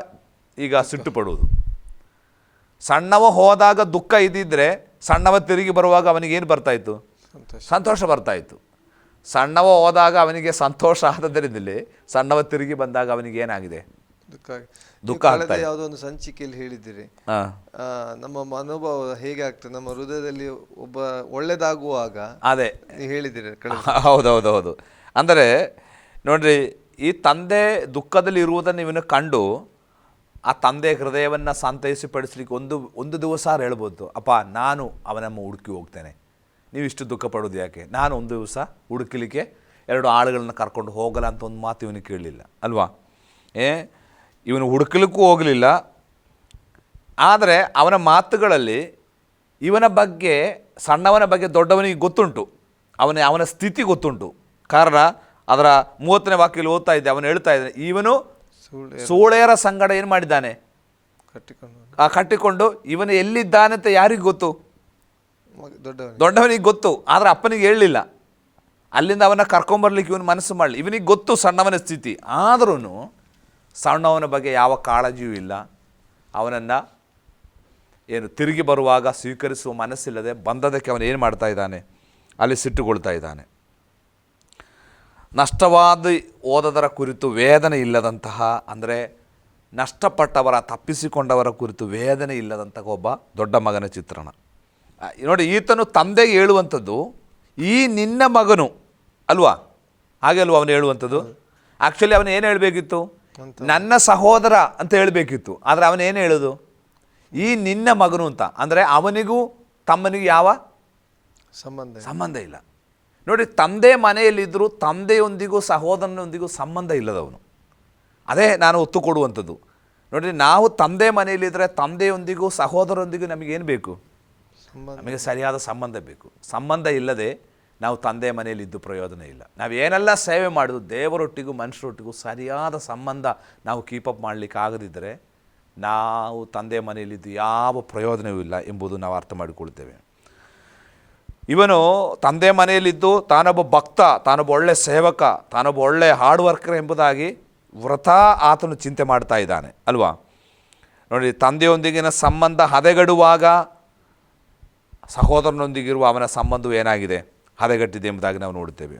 ಈಗ ಸಿಟ್ಟು ಪಡುವುದು. ಸಣ್ಣವ ಹೋದಾಗ ದುಃಖ ಇದ್ದಿದ್ದರೆ ಸಣ್ಣವ ತಿರುಗಿ ಬರುವಾಗ ಅವನಿಗೇನು ಬರ್ತಾಯಿತ್ತು ಸಂತೋಷ. ಸಂತೋಷ ಬರ್ತಾಯಿತ್ತು ಸಣ್ಣವ ಹೋದಾಗ ಅವನಿಗೆ ಸಂತೋಷ ಆದದ್ದರಿಂದಲೇ ಸಣ್ಣವ ತಿರುಗಿ ಬಂದಾಗ ಅವನಿಗೆ ಏನಾಗಿದೆ? ದುಃಖ. ಯಾವುದೋ ಒಂದು ಸಂಚಿಕೆಯಲ್ಲಿ ಹೇಳಿದ್ದೀರಿ. ನಮ್ಮ ಮನೋಭಾವ ಹೇಗೆ ಆಗ್ತದೆ ನಮ್ಮ ಹೃದಯದಲ್ಲಿ ಒಬ್ಬ ಒಳ್ಳೇದಾಗುವಾಗ ಅದೇ. ಹೇಳಿದಿರಿ ಹೇಳಿದ್ದೀರಿ ಹೌದೌದೌದು. ಅಂದರೆ ನೋಡ್ರಿ ಈ ತಂದೆ ದುಃಖದಲ್ಲಿ ಇರುವುದನ್ನು ಇವನು ಕಂಡು ಆ ತಂದೆ ಹೃದಯವನ್ನು ಸಂತೈಸಿಪಡಿಸ್ಲಿಕ್ಕೆ ಒಂದು ಒಂದು ದಿವಸ ಹೇಳ್ಬೋದು ಅಪ್ಪ ನಾನು ಅವನಮ್ಮ ಹುಡುಕಿ ಹೋಗ್ತೇನೆ. ನೀವು ಇಷ್ಟು ದುಃಖ ಪಡೋದು ಯಾಕೆ? ನಾನು ಒಂದು ದಿವಸ ಹುಡುಕಲಿಕ್ಕೆ ಎರಡು ಆಳುಗಳನ್ನ ಕರ್ಕೊಂಡು ಹೋಗಲ್ಲ ಅಂತ ಒಂದು ಮಾತು ಇವನು ಕೇಳಲಿಲ್ಲ ಅಲ್ವಾ? ಏ ಇವನು ಹುಡುಕಲಿಕ್ಕೂ ಹೋಗಲಿಲ್ಲ. ಆದರೆ ಅವನ ಮಾತುಗಳಲ್ಲಿ ಇವನ ಬಗ್ಗೆ ಸಣ್ಣವನ ಬಗ್ಗೆ ದೊಡ್ಡವನಿಗೆ ಗೊತ್ತುಂಟು. ಅವನ ಅವನ ಸ್ಥಿತಿ ಗೊತ್ತುಂಟು. ಕಾರಣ ಅದರ ಮೂವತ್ತನೇ ವಾಕ್ಯಲ್ಲಿ ಓದ್ತಾ ಇದ್ದೆ ಅವನು ಹೇಳ್ತಾ ಇದ್ದಾನೆ ಇವನು ಸೋಳೆಯರ ಸಂಗಡ ಏನು ಮಾಡಿದ್ದಾನೆ? ಕಟ್ಟಿಕೊಂಡು ಆ ಕಟ್ಟಿಕೊಂಡು ಇವನು ಎಲ್ಲಿದ್ದಾನೆ ಅಂತ ಯಾರಿಗೆ ಗೊತ್ತು? ದೊಡ್ಡವನಿಗೆ. ಗೊತ್ತು, ಆದರೆ ಅಪ್ಪನಿಗೆ ಹೇಳಲಿಲ್ಲ. ಅಲ್ಲಿಂದ ಅವನ ಕರ್ಕೊಂಬರ್ಲಿಕ್ಕೆ ಇವನು ಮನಸ್ಸು ಮಾಡಲಿ. ಇವನಿಗೆ ಗೊತ್ತು ಸಣ್ಣವನ ಸ್ಥಿತಿ. ಆದ್ರೂ ಸಣ್ಣವನ ಬಗ್ಗೆ ಯಾವ ಕಾಳಜಿಯೂ ಇಲ್ಲ. ಅವನನ್ನು ಏನು ತಿರುಗಿ ಬರುವಾಗ ಸ್ವೀಕರಿಸುವ ಮನಸ್ಸಿಲ್ಲದೆ ಬಂದದಕ್ಕೆ ಅವನು ಏನು ಮಾಡ್ತಾ ಇದ್ದಾನೆ? ಅಲ್ಲಿ ಸಿಟ್ಟುಕೊಳ್ತಾ ಇದ್ದಾನೆ. ನಷ್ಟವಾದ ಓದದರ ಕುರಿತು ವೇದನೆ ಇಲ್ಲದಂತಹ, ಅಂದರೆ ನಷ್ಟಪಟ್ಟವರ, ತಪ್ಪಿಸಿಕೊಂಡವರ ಕುರಿತು ವೇದನೆ ಇಲ್ಲದಂತಹ ಒಬ್ಬ ದೊಡ್ಡ ಮಗನ ಚಿತ್ರಣ. ನೋಡಿ ಈತನು ತಂದೆಗೆ ಹೇಳುವಂಥದ್ದು ಈ ನಿನ್ನ ಮಗನು ಅಲ್ವಾ? ಹಾಗೆ ಅಲ್ವಾ ಅವನು ಹೇಳುವಂಥದ್ದು? ಆ್ಯಕ್ಚುಲಿ ಅವನು ಏನು ಹೇಳಬೇಕಿತ್ತು? ನನ್ನ ಸಹೋದರ ಅಂತ ಹೇಳಬೇಕಿತ್ತು. ಆದರೆ ಅವನೇನು ಹೇಳೋದು? ಈ ನಿನ್ನ ಮಗನು ಅಂತ. ಅಂದರೆ ಅವನಿಗೂ ತಮ್ಮನಿಗೂ ಯಾವ? ಸಂಬಂಧ ಸಂಬಂಧ ಇಲ್ಲ. ನೋಡಿ ತಂದೆ ಮನೆಯಲ್ಲಿದ್ದರೂ ತಂದೆಯೊಂದಿಗೂ ಸಹೋದರನೊಂದಿಗೂ ಸಂಬಂಧ ಇಲ್ಲದವನು. ಅದೇ ನಾನು ಒತ್ತು ಕೊಡುವಂಥದ್ದು. ನೋಡಿ ನಾವು ತಂದೆ ಮನೆಯಲ್ಲಿದ್ದರೆ ತಂದೆಯೊಂದಿಗೂ ಸಹೋದರೊಂದಿಗೂ ನಮಗೇನು ಬೇಕು? ನಮಗೆ ಸರಿಯಾದ ಸಂಬಂಧ ಬೇಕು. ಸಂಬಂಧ ಇಲ್ಲದೆ ನಾವು ತಂದೆ ಮನೆಯಲ್ಲಿದ್ದು ಪ್ರಯೋಜನ ಇಲ್ಲ. ನಾವು ಏನೆಲ್ಲ ಸೇವೆ ಮಾಡೋದು ದೇವರೊಟ್ಟಿಗೂ ಮನುಷ್ಯರೊಟ್ಟಿಗೂ ಸರಿಯಾದ ಸಂಬಂಧ ನಾವು ಕೀಪಪ್ ಮಾಡಲಿಕ್ಕೆ ಆಗದಿದ್ದರೆ ನಾವು ತಂದೆ ಮನೆಯಲ್ಲಿದ್ದು ಯಾವ ಪ್ರಯೋಜನವೂ ಇಲ್ಲ ಎಂಬುದು ನಾವು ಅರ್ಥ ಮಾಡಿಕೊಳ್ತೇವೆ. ಇವನು ತಂದೆ ಮನೆಯಲ್ಲಿದ್ದು ತಾನೊಬ್ಬ ಭಕ್ತ, ತಾನೊಬ್ಬ ಒಳ್ಳೆ ಸೇವಕ, ತಾನೊಬ್ಬ ಒಳ್ಳೆ ಹಾರ್ಡ್ ವರ್ಕರ್ ಎಂಬುದಾಗಿ ವ್ರತ ಆತನು ಚಿಂತೆ ಮಾಡ್ತಾ ಇದ್ದಾನೆ, ಅಲ್ವಾ? ನೋಡಿ, ತಂದೆಯೊಂದಿಗಿನ ಸಂಬಂಧ ಹದೆಗಡುವಾಗ ಸಹೋದರನೊಂದಿಗಿರುವ ಅವನ ಸಂಬಂಧವು ಏನಾಗಿದೆ? ಹದಗಟ್ಟಿದೆ ಎಂಬುದಾಗಿ ನಾವು ನೋಡುತ್ತೇವೆ.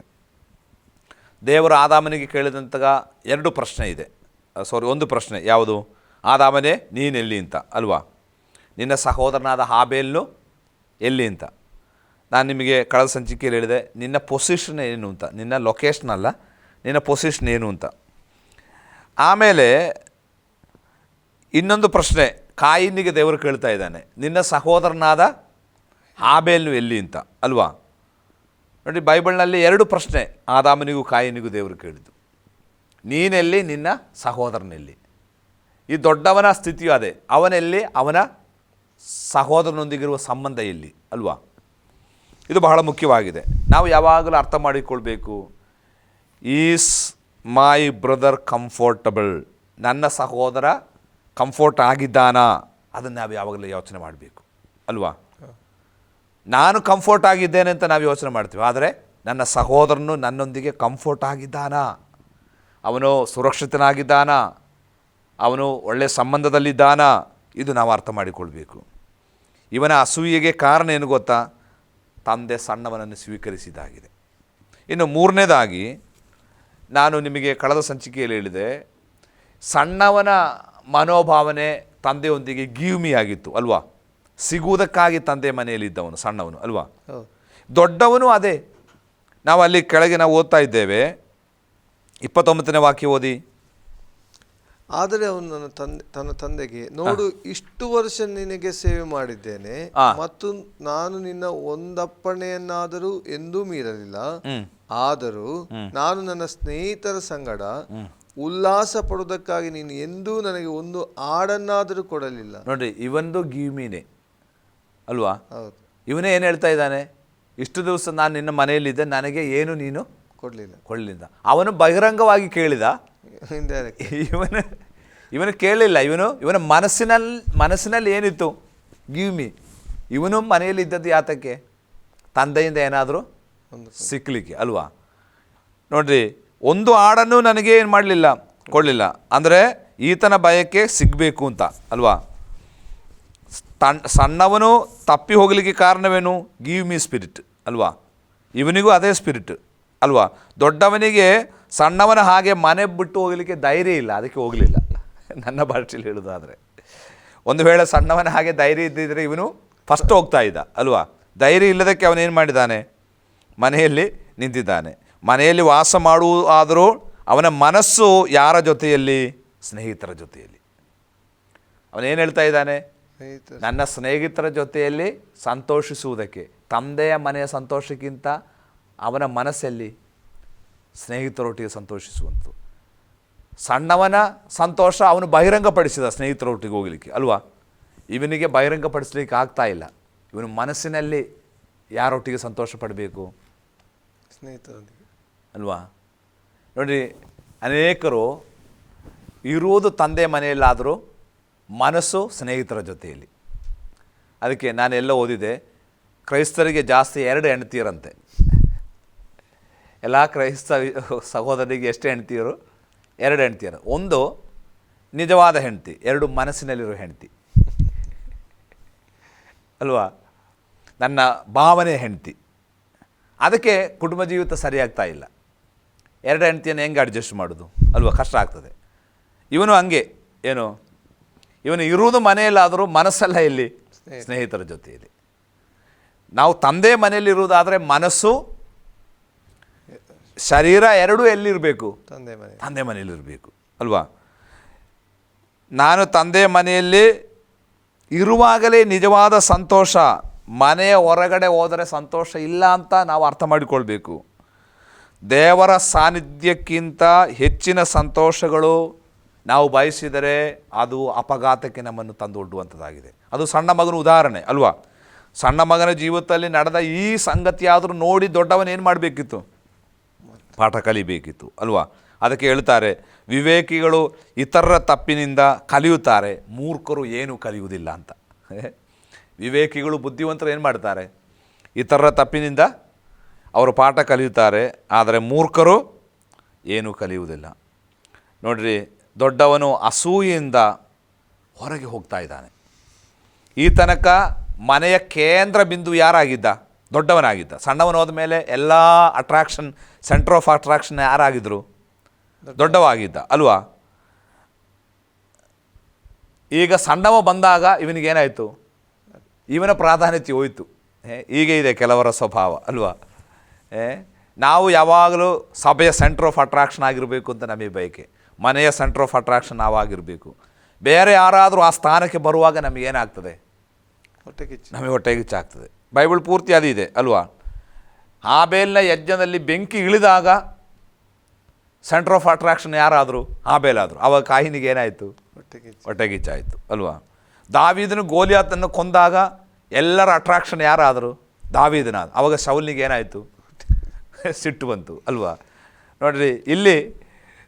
ದೇವರು ಆದಾಮನಿಗೆ ಕೇಳಿದಂತಹ ಎರಡು ಪ್ರಶ್ನೆ ಇದೆ. ಸಾರಿ ಒಂದು ಪ್ರಶ್ನೆ. ಯಾವುದು? ಆದಾಮನೇ, ನೀನೆಲ್ಲಿ ಅಂತ, ಅಲ್ವಾ? ನಿನ್ನ ಸಹೋದರನಾದ ಹಾಬೇಲ್ನು ಎಲ್ಲಿ ಅಂತ. ನಾನು ನಿಮಗೆ ಕಳೆದ ಸಂಚಿಕೆಯಲ್ಲಿ ಹೇಳಿದೆ, ನಿನ್ನ ಪೊಸಿಷನ್ ಏನು ಅಂತ. ನಿನ್ನ ಲೊಕೇಶನ್ ಅಲ್ಲ, ನಿನ್ನ ಪೊಸಿಷನ್ ಏನು ಅಂತ. ಆಮೇಲೆ ಇನ್ನೊಂದು ಪ್ರಶ್ನೆ, ಕಾಯಿನಿಗೆ ದೇವರು ಕೇಳ್ತಾ ಇದ್ದಾನೆ, ನಿನ್ನ ಸಹೋದರನಾದ ಆಬೇಲ್ನು ಎಲ್ಲಿ ಅಂತ, ಅಲ್ವಾ? ನೋಡಿ, ಬೈಬಲ್ನಲ್ಲಿ ಎರಡು ಪ್ರಶ್ನೆ ಆದಾಮನಿಗೂ ಕಾಯಿನಿಗೂ ದೇವರು ಕೇಳಿದ್ದು. ನೀನೆಲ್ಲಿ, ನಿನ್ನ ಸಹೋದರನೆಲ್ಲಿ? ಈ ದೊಡ್ಡವನ ಸ್ಥಿತಿಯು ಅದೇ. ಅವನೆಲ್ಲಿ, ಅವನ ಸಹೋದರನೊಂದಿಗಿರುವ ಸಂಬಂಧ ಎಲ್ಲಿ, ಅಲ್ವಾ? ಇದು ಬಹಳ ಮುಖ್ಯವಾಗಿದೆ. ನಾವು ಯಾವಾಗಲೂ ಅರ್ಥ ಮಾಡಿಕೊಳ್ಬೇಕು. Is my brother comfortable? ನನ್ನ ಸಹೋದರ ಕಂಫರ್ಟ್ ಆಗಿದ್ದಾನಾ? ಅದನ್ನು ನಾವು ಯಾವಾಗಲೂ ಯೋಚನೆ ಮಾಡಬೇಕು, ಅಲ್ವಾ? ನಾನು ಕಂಫರ್ಟ್ ಆಗಿದ್ದೇನೆ ಅಂತ ನಾವು ಯೋಚನೆ ಮಾಡ್ತೀವಿ. ಆದರೆ ನನ್ನ ಸಹೋದರನು ನನ್ನೊಂದಿಗೆ ಕಂಫರ್ಟ್ ಆಗಿದ್ದಾನಾ. ಅವನು ಸುರಕ್ಷಿತನಾಗಿದ್ದಾನಾ. ಅವನು ಒಳ್ಳೆಯ ಸಂಬಂಧದಲ್ಲಿದ್ದಾನ. ಇದು ನಾವು ಅರ್ಥ ಮಾಡಿಕೊಳ್ಬೇಕು. ಇವನ ಅಸೂಯೆಗೆ ಕಾರಣ ಏನು ಗೊತ್ತಾ? ತಂದೆ ಸಣ್ಣವನನ್ನು ಸ್ವೀಕರಿಸಿದಾಗಿದೆ. ಇನ್ನು ಮೂರನೇದಾಗಿ ನಾನು ನಿಮಗೆ ಕಳೆದ ಸಂಚಿಕೆಯಲ್ಲಿ ಹೇಳಿದೆ, ಸಣ್ಣವನ ಮನೋಭಾವನೆ ತಂದೆಯೊಂದಿಗೆ ಗೀವ್ಮಿ ಆಗಿತ್ತು ಅಲ್ವಾ? ಸಿಗುವುದಕ್ಕಾಗಿ ತಂದೆ ಮನೆಯಲ್ಲಿದ್ದವನು ಸಣ್ಣವನು ಅಲ್ವಾ? ದೊಡ್ಡವನು ಅದೇ. ನಾವು ಅಲ್ಲಿ ಕೆಳಗೆ ನಾವು ಓದ್ತಾ ಇದ್ದೇವೆ. ಇಪ್ಪತ್ತೊಂಬತ್ತನೇ ವಾಕ್ಯ ಓದಿ. ಆದರೆ ಅವನು ನನ್ನ ತಂದೆ ತನ್ನ ತಂದೆಗೆ ನೋಡು ಇಷ್ಟು ವರ್ಷ ನಿನಗೆ ಸೇವೆ ಮಾಡಿದ್ದೇನೆ. ಮತ್ತು ನಾನು ನಿನ್ನ ಒಂದಪ್ಪಣೆಯನ್ನಾದರೂ ಎಂದೂ ಮೀರಲಿಲ್ಲ. ಆದರೂ ನಾನು ನನ್ನ ಸ್ನೇಹಿತರ ಸಂಗಡ ಉಲ್ಲಾಸ ಪಡುವುದಕ್ಕಾಗಿ ನೀನು ಎಂದೂ ನನಗೆ ಒಂದು ಆಡನ್ನಾದರೂ ಕೊಡಲಿಲ್ಲ. ನೋಡಿ ಇವಂದು ಗೀವ್ಮೀನೆ ಅಲ್ವಾ? ಹೌದು. ಇವನೇ ಏನು ಹೇಳ್ತಾ ಇದ್ದಾನೆ? ಇಷ್ಟು ದಿವಸ ನಾನು ನಿನ್ನ ಮನೆಯಲ್ಲಿದ್ದೆ ನನಗೆ ಏನು ನೀನು ಕೊಡಲಿಲ್ಲ. ಕೊಡಲಿಲ್ಲ. ಅವನು ಬಹಿರಂಗವಾಗಿ ಕೇಳಿದ? ಇವನು ಇವನು ಕೇಳಲಿಲ್ಲ ಇವನು ಇವನ ಮನಸ್ಸಿನಲ್ಲಿ ಮನಸ್ಸಿನಲ್ಲಿ ಏನಿತ್ತು? ಗಿವ್ ಮಿ ಇವನು ಮನೆಯಲ್ಲಿ ಇದ್ದದ್ದು ಯಾತಕ್ಕೆ? ತಂದೆಯಿಂದ ಏನಾದರೂ ಒಂದು ಸಿಕ್ಕಲಿಕ್ಕೆ ಅಲ್ವಾ? ನೋಡ್ರಿ ಒಂದು ಹಾಡನ್ನು ನನಗೆ ಏನು ಮಾಡಲಿಲ್ಲ? ಕೊಡಲಿಲ್ಲ. ಅಂದರೆ ಈತನ ಭಯಕ್ಕೆ ಸಿಗಬೇಕು ಅಂತ ಅಲ್ವಾ? ತಣ್ಣ ಸಣ್ಣವನು ತಪ್ಪಿ ಹೋಗಲಿಕ್ಕೆ ಕಾರಣವೇನು? ಗಿವ್ ಮೀ ಸ್ಪಿರಿಟ್ ಅಲ್ವಾ? ಇವನಿಗೂ ಅದೇ ಸ್ಪಿರಿಟ್ ಅಲ್ವಾ? ದೊಡ್ಡವನಿಗೆ ಸಣ್ಣವನ ಹಾಗೆ ಮನೆ ಬಿಟ್ಟು ಹೋಗಲಿಕ್ಕೆ ಧೈರ್ಯ ಇಲ್ಲ, ಅದಕ್ಕೆ ಹೋಗಲಿಲ್ಲ. ನನ್ನ ಭಾಷೆಯಲ್ಲಿ ಹೇಳೋದಾದರೆ ಒಂದು ವೇಳೆ ಸಣ್ಣವನ ಹಾಗೆ ಧೈರ್ಯ ಇದ್ದಿದ್ದರೆ ಇವನು ಫಸ್ಟ್ ಹೋಗ್ತಾ ಇದ್ದ, ಅಲ್ವಾ? ಧೈರ್ಯ ಇಲ್ಲದಕ್ಕೆ ಅವನೇನು ಮಾಡಿದ್ದಾನೆ? ಮನೆಯಲ್ಲಿ ನಿಂತಿದ್ದಾನೆ. ಮನೆಯಲ್ಲಿ ವಾಸ ಮಾಡುವುದಾದರೂ ಅವನ ಮನಸ್ಸು ಯಾರ ಜೊತೆಯಲ್ಲಿ? ಸ್ನೇಹಿತರ ಜೊತೆಯಲ್ಲಿ. ಅವನೇನು ಹೇಳ್ತಾ ಇದ್ದಾನೆ? ನನ್ನ ಸ್ನೇಹಿತರ ಜೊತೆಯಲ್ಲಿ ಸಂತೋಷಿಸುವುದಕ್ಕೆ ತಂದೆಯ ಮನೆಯ ಸಂತೋಷಕ್ಕಿಂತ ಅವನ ಮನಸ್ಸಲ್ಲಿ ಸ್ನೇಹಿತರೊಟ್ಟಿಗೆ ಸಂತೋಷಿಸುವಂಥದ್ದು. ಸಣ್ಣವನ ಸಂತೋಷ ಅವನು ಬಹಿರಂಗಪಡಿಸಿದ ಸ್ನೇಹಿತರೊಟ್ಟಿಗೆ ಹೋಗಲಿಕ್ಕೆ ಅಲ್ವಾ? ಇವನಿಗೆ ಬಹಿರಂಗಪಡಿಸ್ಲಿಕ್ಕೆ ಆಗ್ತಾ ಇಲ್ಲ. ಇವನು ಮನಸ್ಸಿನಲ್ಲಿ ಯಾರೊಟ್ಟಿಗೆ ಸಂತೋಷ ಪಡಬೇಕು? ಸ್ನೇಹಿತರೊಂದಿಗೆ. ಅಲ್ವಾ? ನೋಡಿ ಅನೇಕರು ಇರುವುದು ತಂದೆ ಮನೆಯಲ್ಲಾದರೂ ಮನಸ್ಸು ಸ್ನೇಹಿತರ ಜೊತೆಯಲ್ಲಿ. ಅದಕ್ಕೆ ನಾನು ಎಲ್ಲ ಓದಿದೆ, ಕ್ರೈಸ್ತರಿಗೆ ಜಾಸ್ತಿ ಎರಡು ಹೆಂಡತಿಯರಂತೆ. ಎಲ್ಲ ಕ್ರೈಸ್ತ ಸಹೋದರಿಗೆ ಎಷ್ಟು ಹೆಂಡತಿಯರು, ಎರಡು ಹೆಣ್ತೀರ ಒಂದು ನಿಜವಾದ ಹೆಂಡತಿ, ಎರಡು ಮನಸ್ಸಿನಲ್ಲಿರೋ ಹೆಂಡತಿ. ಅಲ್ವಾ? ನನ್ನ ಭಾವನೆ ಹೆಂಡತಿ. ಅದಕ್ಕೆ ಕುಟುಂಬ ಜೀವಿತ ಸರಿಯಾಗ್ತಾ ಇಲ್ಲ. ಎರಡು ಹೆಂಡ್ತಿಯನ್ನು ಹೆಂಗೆ ಅಡ್ಜಸ್ಟ್ ಮಾಡೋದು? ಅಲ್ವಾ? ಕಷ್ಟ ಆಗ್ತದೆ. ಇವನು ಹಂಗೆ, ಏನು? ಇವನು ಇರುವುದು ಮನೆಯಲ್ಲಾದರೂ ಮನಸ್ಸಲ್ಲ ಇಲ್ಲಿ ಸ್ನೇಹಿತ. ಸ್ನೇಹಿತರ ಜೊತೆಯಲ್ಲಿ. ನಾವು ತಂದೆ ಮನೆಯಲ್ಲಿರುವುದಾದರೆ ಮನಸ್ಸು ಶರೀರ ಎರಡೂ ಎಲ್ಲಿರಬೇಕು? ತಂದೆ ಮನೆ ತಂದೆ ಮನೆಯಲ್ಲಿರಬೇಕು ಅಲ್ವಾ? ನಾನು ತಂದೆ ಮನೆಯಲ್ಲಿ ಇರುವಾಗಲೇ ನಿಜವಾದ ಸಂತೋಷ ಮನೆಯ ಹೊರಗಡೆ ಹೋದರೆ ಸಂತೋಷ ಇಲ್ಲ ಅಂತ ನಾವು ಅರ್ಥ ಮಾಡಿಕೊಳ್ಬೇಕು. ದೇವರ ಸಾನ್ನಿಧ್ಯಕ್ಕಿಂತ ಹೆಚ್ಚಿನ ಸಂತೋಷಗಳು ನಾವು ಬಯಸಿದರೆ ಅದು ಅಪಘಾತಕ್ಕೆ ನಮ್ಮನ್ನು ತಂದು ಒಡ್ಡುವಂಥದ್ದಾಗಿದೆ. ಅದು ಸಣ್ಣ ಮಗನ ಉದಾಹರಣೆ, ಅಲ್ವಾ? ಸಣ್ಣ ಮಗನ ಜೀವಿತದಲ್ಲಿ ನಡೆದ ಈ ಸಂಗತಿಯಾದರೂ ನೋಡಿ ದೊಡ್ಡವನೇನು ಮಾಡಬೇಕಿತ್ತು? ಪಾಠ ಕಲಿಬೇಕಿತ್ತು, ಅಲ್ವಾ? ಅದಕ್ಕೆ ಹೇಳ್ತಾರೆ, ವಿವೇಕಿಗಳು ಇತರರ ತಪ್ಪಿನಿಂದ ಕಲಿಯುತ್ತಾರೆ, ಮೂರ್ಖರು ಏನು ಕಲಿಯುವುದಿಲ್ಲ ಅಂತ. ವಿವೇಕಿಗಳು ಬುದ್ಧಿವಂತರು ಏನು ಮಾಡ್ತಾರೆ? ಇತರರ ತಪ್ಪಿನಿಂದ ಅವರು ಪಾಠ ಕಲಿಯುತ್ತಾರೆ, ಆದರೆ ಮೂರ್ಖರು ಏನೂ ಕಲಿಯುವುದಿಲ್ಲ. ನೋಡ್ರಿ ದೊಡ್ಡವನು ಅಸೂಯಿಂದ ಹೊರಗೆ ಹೋಗ್ತಾ ಇದ್ದಾನೆ. ಈ ತನಕ ಮನೆಯ ಕೇಂದ್ರ ಬಿಂದು ಯಾರಾಗಿದ್ದ? ದೊಡ್ಡವನಾಗಿದ್ದ. ಸಣ್ಣವನು ಹೋದ್ಮೇಲೆ ಎಲ್ಲ ಅಟ್ರಾಕ್ಷನ್ ಸೆಂಟರ್ ಆಫ್ ಅಟ್ರಾಕ್ಷನ್ ಯಾರಾಗಿದ್ದರು ದೊಡ್ಡವಾಗಿದ್ದ ಅಲ್ವಾ? ಈಗ ಸಣ್ಣವ ಬಂದಾಗ ಇವನಿಗೇನಾಯಿತು ಇವನ ಪ್ರಾಧಾನ್ಯತೆ ಹೋಯಿತು. ಹೇ ಹೀಗೆ ಇದೆ ಕೆಲವರ ಸ್ವಭಾವ ಅಲ್ವಾ? ನಾವು ಯಾವಾಗಲೂ ಸಭೆಯ ಸೆಂಟರ್ ಆಫ್ ಅಟ್ರಾಕ್ಷನ್ ಆಗಿರಬೇಕು ಅಂತ ನಮಗೆ ಬಯಕೆ. ಮನೆಯ ಸೆಂಟರ್ ಆಫ್ ಅಟ್ರಾಕ್ಷನ್ ನಾವಾಗಿರಬೇಕು. ಬೇರೆ ಯಾರಾದರೂ ಆ ಸ್ಥಾನಕ್ಕೆ ಬರುವಾಗ ನಮಗೇನಾಗ್ತದೆ ಹೊಟ್ಟೆ ಕಿಚ್ಚು ನಮಗೆ ಹೊಟ್ಟೆಗಿಚ್ಚಾಗ್ತದೆ ಆಗ್ತದೆ. ಬೈಬಲ್ ಪೂರ್ತಿ ಅದು ಇದೆ ಅಲ್ವಾ? ಆಬೇಲ್ನ ಯಜ್ಞದಲ್ಲಿ ಬೆಂಕಿ ಇಳಿದಾಗ ಸೆಂಟರ್ ಆಫ್ ಅಟ್ರಾಕ್ಷನ್ ಯಾರಾದರೂ? ಆ ಬೇಲಾದರೂ ಆವಾಗ ಕಾಹಿನಿಗೆ ಏನಾಯಿತು? ಹೊಟ್ಟೆ ಕಿಚ್ಚು ಹೊಟ್ಟೆಗಿಚ್ಚಾಯಿತು ಅಲ್ವಾ? ದಾವಿದನು ಗೋಲಿಯಾತನ್ನು ಕೊಂದಾಗ ಎಲ್ಲರ ಅಟ್ರಾಕ್ಷನ್ ಯಾರಾದರೂ? ದಾವಿದನ ಅವಾಗ ಶೌಲ್ನಿಗೆ ಏನಾಯಿತು? ಸಿಟ್ಟು ಬಂತು ಅಲ್ವಾ? ನೋಡಿರಿ ಇಲ್ಲಿ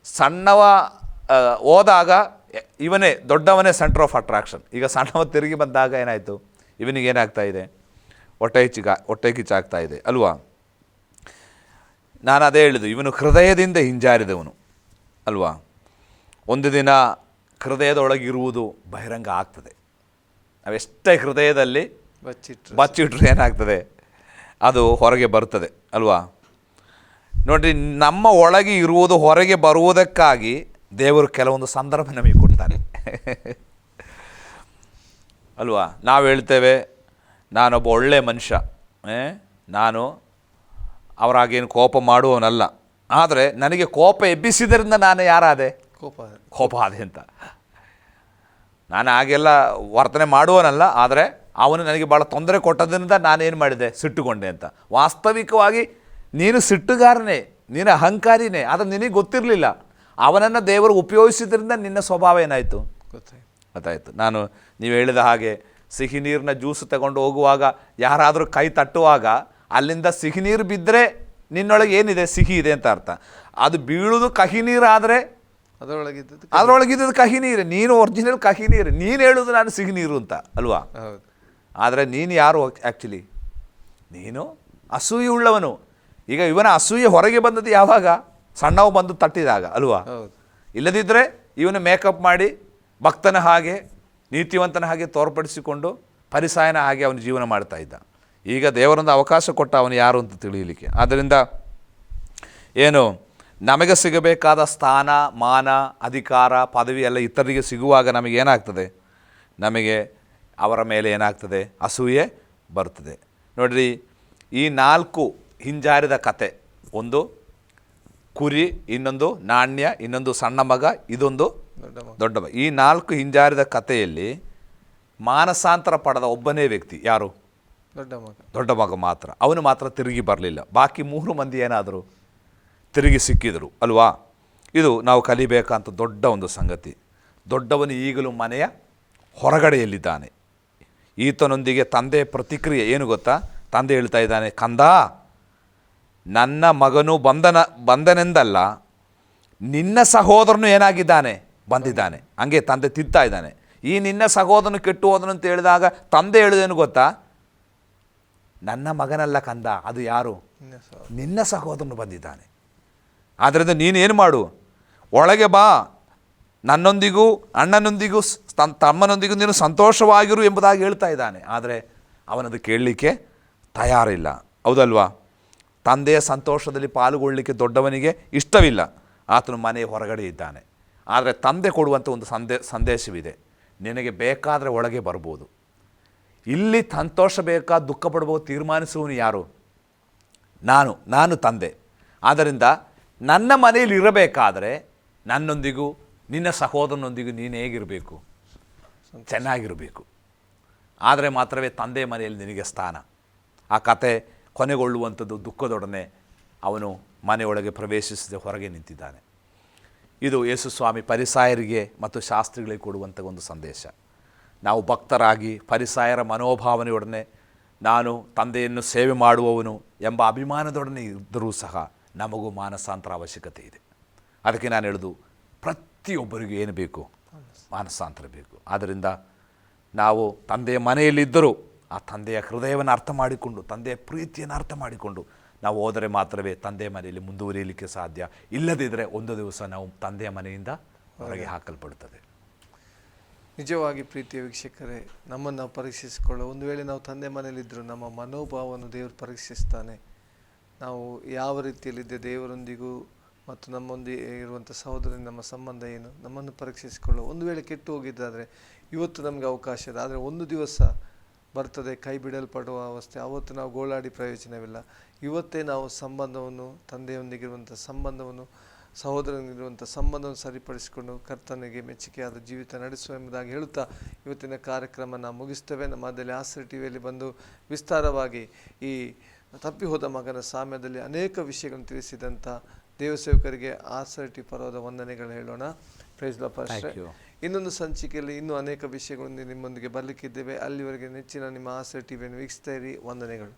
ಸಣ್ಣವ ಹೋದಾಗ ಇವನೇ ದೊಡ್ಡವನೇ ಸೆಂಟರ್ ಆಫ್ ಅಟ್ರಾಕ್ಷನ್ ಈಗ ಸಣ್ಣವ ತಿರುಗಿ ಬಂದಾಗ ಏನಾಯಿತು? ಇವನಿಗೆ ಏನಾಗ್ತಾ ಇದೆ? ಹೊಟ್ಟೆ ಹೆಚ್ಚಿಗ ಹೊಟ್ಟೆ ಕಿಚ್ಚಾಗ್ತಾ ಇದೆ ಅಲ್ವಾ? ನಾನು ಅದೇ ಹೇಳಿದ್ದು ಇವನು ಹೃದಯದಿಂದ ಹಿಂಜಾರಿದವನು ಅಲ್ವಾ? ಒಂದು ದಿನ ಹೃದಯದೊಳಗಿರುವುದು ಬಹಿರಂಗ ಆಗ್ತದೆ. ನಾವೆಷ್ಟೇ ಹೃದಯದಲ್ಲಿ ಬಚ್ಚಿಟ್ರು. ಬಚ್ಚಿಟ್ರೆ ಏನಾಗ್ತದೆ? ಅದು ಹೊರಗೆ ಬರ್ತದೆ ಅಲ್ವಾ? ನೋಡ್ರಿ ನಮ್ಮ ಒಳಗೆ ಇರುವುದು ಹೊರಗೆ ಬರುವುದಕ್ಕಾಗಿ ದೇವರು ಕೆಲವೊಂದು ಸಂದರ್ಭ ನಮಗೆ ಕೊಡ್ತಾನೆ ಅಲ್ವಾ? ನಾವು ಹೇಳ್ತೇವೆ ನಾನೊಬ್ಬ ಒಳ್ಳೆಯ ಮನುಷ್ಯ? ನಾನು ಅವರಾಗೇನು ಕೋಪ ಮಾಡುವವನಲ್ಲ. ಆದರೆ ನನಗೆ ಕೋಪ ಎಬ್ಬಿಸಿದ್ರಿಂದ ನಾನು ಯಾರಾದೆ? ಕೋಪ ಕೋಪ ಆದೆ ಅಂತ. ನಾನು ಹಾಗೆಲ್ಲ ವರ್ತನೆ ಮಾಡುವನಲ್ಲ ಆದರೆ ಅವನು ನನಗೆ ಭಾಳ ತೊಂದರೆ ಕೊಟ್ಟದ್ರಿಂದ ನಾನೇನು ಮಾಡಿದೆ? ಸಿಟ್ಟುಕೊಂಡೆ ಅಂತ. ವಾಸ್ತವಿಕವಾಗಿ ನೀನು ಸಿಟ್ಟುಗಾರನೇ ನೀನು ಅಹಂಕಾರಿನೇ ಆದರೆ ನಿನಗೆ ಗೊತ್ತಿರಲಿಲ್ಲ. ಅವನನ್ನು ದೇವರು ಉಪಯೋಗಿಸಿದ್ರಿಂದ ನಿನ್ನ ಸ್ವಭಾವ ಏನಾಯಿತು? ಗೊತ್ತಾಯ್ತು. ಗೊತ್ತಾಯಿತು. ನಾನು ನೀವು ಹೇಳಿದ ಹಾಗೆ ಸಿಹಿ ನೀರಿನ ಜ್ಯೂಸ್ ತಗೊಂಡು ಹೋಗುವಾಗ ಯಾರಾದರೂ ಕೈ ತಟ್ಟುವಾಗ ಅಲ್ಲಿಂದ ಸಿಹಿ ನೀರು ಬಿದ್ದರೆ ನಿನ್ನೊಳಗೆ ಏನಿದೆ? ಸಿಹಿ ಇದೆ ಅಂತ ಅರ್ಥ. ಅದು ಬೀಳುವುದು ಕಹಿ ನೀರಾದರೆ ಅದರೊಳಗಿದ್ದು ಅದರೊಳಗಿದ್ದದ್ದು ಕಹಿ ನೀರು. ನೀನು ಒರಿಜಿನಲ್ ಕಹಿ ನೀರು. ನೀನು ಹೇಳೋದು ನಾನು ಸಿಹಿ ನೀರು ಅಂತ ಅಲ್ವಾ? ಆದರೆ ನೀನು ಯಾರು ಆ್ಯಕ್ಚುಲಿ ನೀನು ಅಸೂಯಿ ಉಳ್ಳವನು ಈಗ ಇವನ ಅಸೂಯೆ ಹೊರಗೆ ಬಂದದ್ದು ಯಾವಾಗ? ಸಣ್ಣವು ಬಂದು ತಟ್ಟಿದಾಗ ಅಲ್ವಾ? ಇಲ್ಲದಿದ್ದರೆ ಇವನು ಮೇಕಪ್ ಮಾಡಿ ಭಕ್ತನ ಹಾಗೆ ನೀತಿವಂತನ ಹಾಗೆ ತೋರ್ಪಡಿಸಿಕೊಂಡು ಪರಿಸಾಯನ ಹಾಗೆ ಅವನು ಜೀವನ ಮಾಡ್ತಾ ಇದ್ದ. ಈಗ ದೇವರೊಂದು ಅವಕಾಶ ಕೊಟ್ಟ ಅವನು ಯಾರು ಅಂತ ತಿಳಿಯಲಿಕ್ಕೆ. ಆದ್ದರಿಂದ ಏನು ನಮಗೆ ಸಿಗಬೇಕಾದ ಸ್ಥಾನ ಮಾನ ಅಧಿಕಾರ ಪದವಿ ಎಲ್ಲ ಇತರರಿಗೆ ಸಿಗುವಾಗ ನಮಗೆ ಏನಾಗ್ತದೆ? ನಮಗೆ ಅವರ ಮೇಲೆ ಏನಾಗ್ತದೆ? ಅಸೂಯೆ ಬರ್ತದೆ. ನೋಡಿರಿ ಈ ನಾಲ್ಕು ಹಿಂಜಾರಿದ ಕತೆ. ಒಂದು ಕುರಿ ಇನ್ನೊಂದು ನಾಣ್ಯ ಇನ್ನೊಂದು ಸಣ್ಣ ಮಗ ಇದೊಂದು ದೊಡ್ಡ ಮಗ. ಈ ನಾಲ್ಕು ಹಿಂಜಾರಿದ ಕಥೆಯಲ್ಲಿ ಮಾನಸಾಂತರ ಪಡೆದ ಒಬ್ಬನೇ ವ್ಯಕ್ತಿ ಯಾರು? ದೊಡ್ಡ ಮಗ. ದೊಡ್ಡ ಮಗ ಮಾತ್ರ. ಅವನು ಮಾತ್ರ ತಿರುಗಿ ಬರಲಿಲ್ಲ. ಬಾಕಿ ಮೂರು ಮಂದಿ ಏನಾದರೂ ತಿರುಗಿ ಸಿಕ್ಕಿದರು ಅಲ್ವಾ? ಇದು ನಾವು ಕಲಿಬೇಕಂತ ದೊಡ್ಡ ಒಂದು ಸಂಗತಿ. ದೊಡ್ಡವನು ಈಗಲೂ ಮನೆಯ ಹೊರಗಡೆಯಲ್ಲಿದ್ದಾನೆ. ಈತನೊಂದಿಗೆ ತಂದೆ ಪ್ರತಿಕ್ರಿಯೆ ಏನು ಗೊತ್ತಾ? ತಂದೆ ಹೇಳ್ತಾ ಇದ್ದಾನೆ ಕಂದ ನನ್ನ ಮಗನು ಬಂದನ ಬಂದನೆಂದಲ್ಲ ನಿನ್ನ ಸಹೋದರನು ಏನಾಗಿದ್ದಾನೆ? ಬಂದಿದ್ದಾನೆ. ಹಂಗೆ ತಂದೆ ತಿಂತಾ ಇದ್ದಾನೆ. ಈ ನಿನ್ನ ಸಹೋದರನು ಕೆಟ್ಟು ಹೋದನು ಅಂತ ಹೇಳಿದಾಗ ತಂದೆ ಹೇಳಿದೇನು ಗೊತ್ತಾ? ನನ್ನ ಮಗನಲ್ಲ ಕಂದ ಅದು ಯಾರು? ನಿನ್ನ ಸಹೋದರನು ಬಂದಿದ್ದಾನೆ. ಆದ್ದರಿಂದ ನೀನೇನು ಮಾಡು? ಒಳಗೆ ಬಾ. ನನ್ನೊಂದಿಗೂ ಅಣ್ಣನೊಂದಿಗೂ ತಮ್ಮನೊಂದಿಗೂ ನೀನು ಸಂತೋಷವಾಗಿರು ಎಂಬುದಾಗಿ ಹೇಳ್ತಾ ಇದ್ದಾನೆ. ಆದರೆ ಅವನದು ಕೇಳಲಿಕ್ಕೆ ತಯಾರಿಲ್ಲ. ಹೌದಲ್ವಾ? ತಂದೆಯ ಸಂತೋಷದಲ್ಲಿ ಪಾಲ್ಗೊಳ್ಳಲಿಕ್ಕೆ ದೊಡ್ಡವನಿಗೆ ಇಷ್ಟವಿಲ್ಲ. ಆತನು ಮನೆಯ ಹೊರಗಡೆ ಇದ್ದಾನೆ. ಆದರೆ ತಂದೆ ಕೊಡುವಂಥ ಒಂದು ಸಂದೇ, ಸಂದೇಶವಿದೆ. ನಿನಗೆ ಬೇಕಾದರೆ ಒಳಗೆ ಬರ್ಬೋದು. ಇಲ್ಲಿ ಸಂತೋಷ ಬೇಕಾ, ದುಃಖ ಪಡ್ಬೋದು ತೀರ್ಮಾನಿಸುವನು ಯಾರು? ನಾನು ನಾನು ತಂದೆ. ಆದ್ದರಿಂದ ನನ್ನ ಮನೆಯಲ್ಲಿ ಇರಬೇಕಾದರೆ ನನ್ನೊಂದಿಗೂ, ನಿನ್ನ ಸಹೋದರನೊಂದಿಗೂ ನೀನು ಹೇಗಿರಬೇಕು? ಚೆನ್ನಾಗಿರಬೇಕು. ಆದರೆ ಮಾತ್ರವೇ ತಂದೆ ಮನೆಯಲ್ಲಿ ನಿನಗೆ ಸ್ಥಾನ. ಆ ಕತೆ ಕೊನೆಗೊಳ್ಳುವಂಥದ್ದು ದುಃಖದೊಡನೆ ಅವನು ಮನೆಯೊಳಗೆ ಪ್ರವೇಶಿಸದೆ ಹೊರಗೆ ನಿಂತಿದ್ದಾನೆ. ಇದು ಯೇಸುಸ್ವಾಮಿ ಪರಿಸಾಯರಿಗೆ ಮತ್ತು ಶಾಸ್ತ್ರಿಗಳಿಗೆ ಕೊಡುವಂಥ ಒಂದು ಸಂದೇಶ. ನಾವು ಭಕ್ತರಾಗಿ ಪರಿಸಾಯರ ಮನೋಭಾವನೆಯೊಡನೆ ನಾನು ತಂದೆಯನ್ನು ಸೇವೆ ಮಾಡುವವನು ಎಂಬ ಅಭಿಮಾನದೊಡನೆ ಇದ್ದರೂ ಸಹ ನಮಗೂ ಮಾನಸಾಂತರ ಅವಶ್ಯಕತೆ ಇದೆ. ಅದಕ್ಕೆ ನಾನು ಹೇಳೋದು ಪ್ರತಿಯೊಬ್ಬರಿಗೂ ಏನು ಬೇಕು? ಮಾನಸಾಂತರ ಬೇಕು. ಆದ್ದರಿಂದ ನಾವು ತಂದೆಯ ಮನೆಯಲ್ಲಿದ್ದರೂ ಆ ತಂದೆಯ ಹೃದಯವನ್ನು ಅರ್ಥ ಮಾಡಿಕೊಂಡು ತಂದೆಯ ಪ್ರೀತಿಯನ್ನು ಅರ್ಥ ಮಾಡಿಕೊಂಡು ನಾವು ಹೋದರೆ ಮಾತ್ರವೇ ತಂದೆಯ ಮನೆಯಲ್ಲಿ ಮುಂದುವರಿಯಲಿಕ್ಕೆ ಸಾಧ್ಯ. ಇಲ್ಲದಿದ್ದರೆ ಒಂದು ದಿವಸ ನಾವು ತಂದೆಯ ಮನೆಯಿಂದ ಹೊರಗೆ ಹಾಕಲ್ಪಡುತ್ತದೆ. ನಿಜವಾಗಿ ಪ್ರೀತಿಯ ವೀಕ್ಷಕರೇ ನಮ್ಮನ್ನು ನಾವು ಪರೀಕ್ಷಿಸಿಕೊಳ್ಳೋ ಒಂದು ವೇಳೆ ನಾವು ತಂದೆ ಮನೆಯಲ್ಲಿದ್ದರೂ ನಮ್ಮ ಮನೋಭಾವವನ್ನು ದೇವರು ಪರೀಕ್ಷಿಸ್ತಾನೆ. ನಾವು ಯಾವ ರೀತಿಯಲ್ಲಿದ್ದೆ ದೇವರೊಂದಿಗೂ ಮತ್ತು ನಮ್ಮೊಂದಿಗೆ ಇರುವಂಥ ಸಹೋದರಿ ನಮ್ಮ ಸಂಬಂಧ ಏನು ನಮ್ಮನ್ನು ಪರೀಕ್ಷಿಸಿಕೊಳ್ಳೋ ಒಂದು ವೇಳೆ ಕೆಟ್ಟು ಹೋಗಿದ್ದಾದರೆ ಇವತ್ತು ನಮಗೆ ಅವಕಾಶ ಇದೆ. ಆದರೆ ಒಂದು ದಿವಸ ಬರ್ತದೆ, ಕೈ ಬಿಡಲ್ಪಡುವ ಅವಸ್ಥೆ. ಆವತ್ತು ನಾವು ಗೋಳಾಡಿ ಪ್ರಯೋಜನವಿಲ್ಲ. ಇವತ್ತೇ ನಾವು ಸಂಬಂಧವನ್ನು, ತಂದೆಯೊಂದಿಗಿರುವಂಥ ಸಂಬಂಧವನ್ನು ಸಹೋದರನಿರುವಂಥ ಸಂಬಂಧವನ್ನು ಸರಿಪಡಿಸಿಕೊಂಡು ಕರ್ತನಿಗೆ ಮೆಚ್ಚುಗೆಯಾದ ಜೀವಿತ ನಡೆಸುವ ಎಂಬುದಾಗಿ ಹೇಳುತ್ತಾ ಇವತ್ತಿನ ಕಾರ್ಯಕ್ರಮ ನಾವು ಮುಗಿಸ್ತೇವೆ. ನಮ್ಮ ಆಸರೆ ಟಿವಿಯಲ್ಲಿ ಬಂದು ವಿಸ್ತಾರವಾಗಿ ಈ ತಪ್ಪಿ ಹೋದ ಮಗನ ಸಾಮ್ಯದಲ್ಲಿ ಅನೇಕ ವಿಷಯಗಳನ್ನು ತಿಳಿಸಿದಂಥ ದೇವಸೇವಕರಿಗೆ ಆಸರೆ ಟಿ ಪರವಾದ ವಂದನೆಗಳು ಹೇಳೋಣ. Praise the. ಇನ್ನೊಂದು ಸಂಚಿಕೆಯಲ್ಲಿ ಇನ್ನೂ ಅನೇಕ ವಿಷಯಗಳು ನಿಮ್ಮೊಂದಿಗೆ ಬರಲಿಕ್ಕಿದ್ದೇವೆ. ಅಲ್ಲಿವರೆಗೆ ನೆಚ್ಚಿನ ನಿಮ್ಮ ಆಸರೆ ಟಿವಿಯನ್ನು ವೀಕ್ಷಿಸ್ತಾ ಇರಿ. ವಂದನೆಗಳು.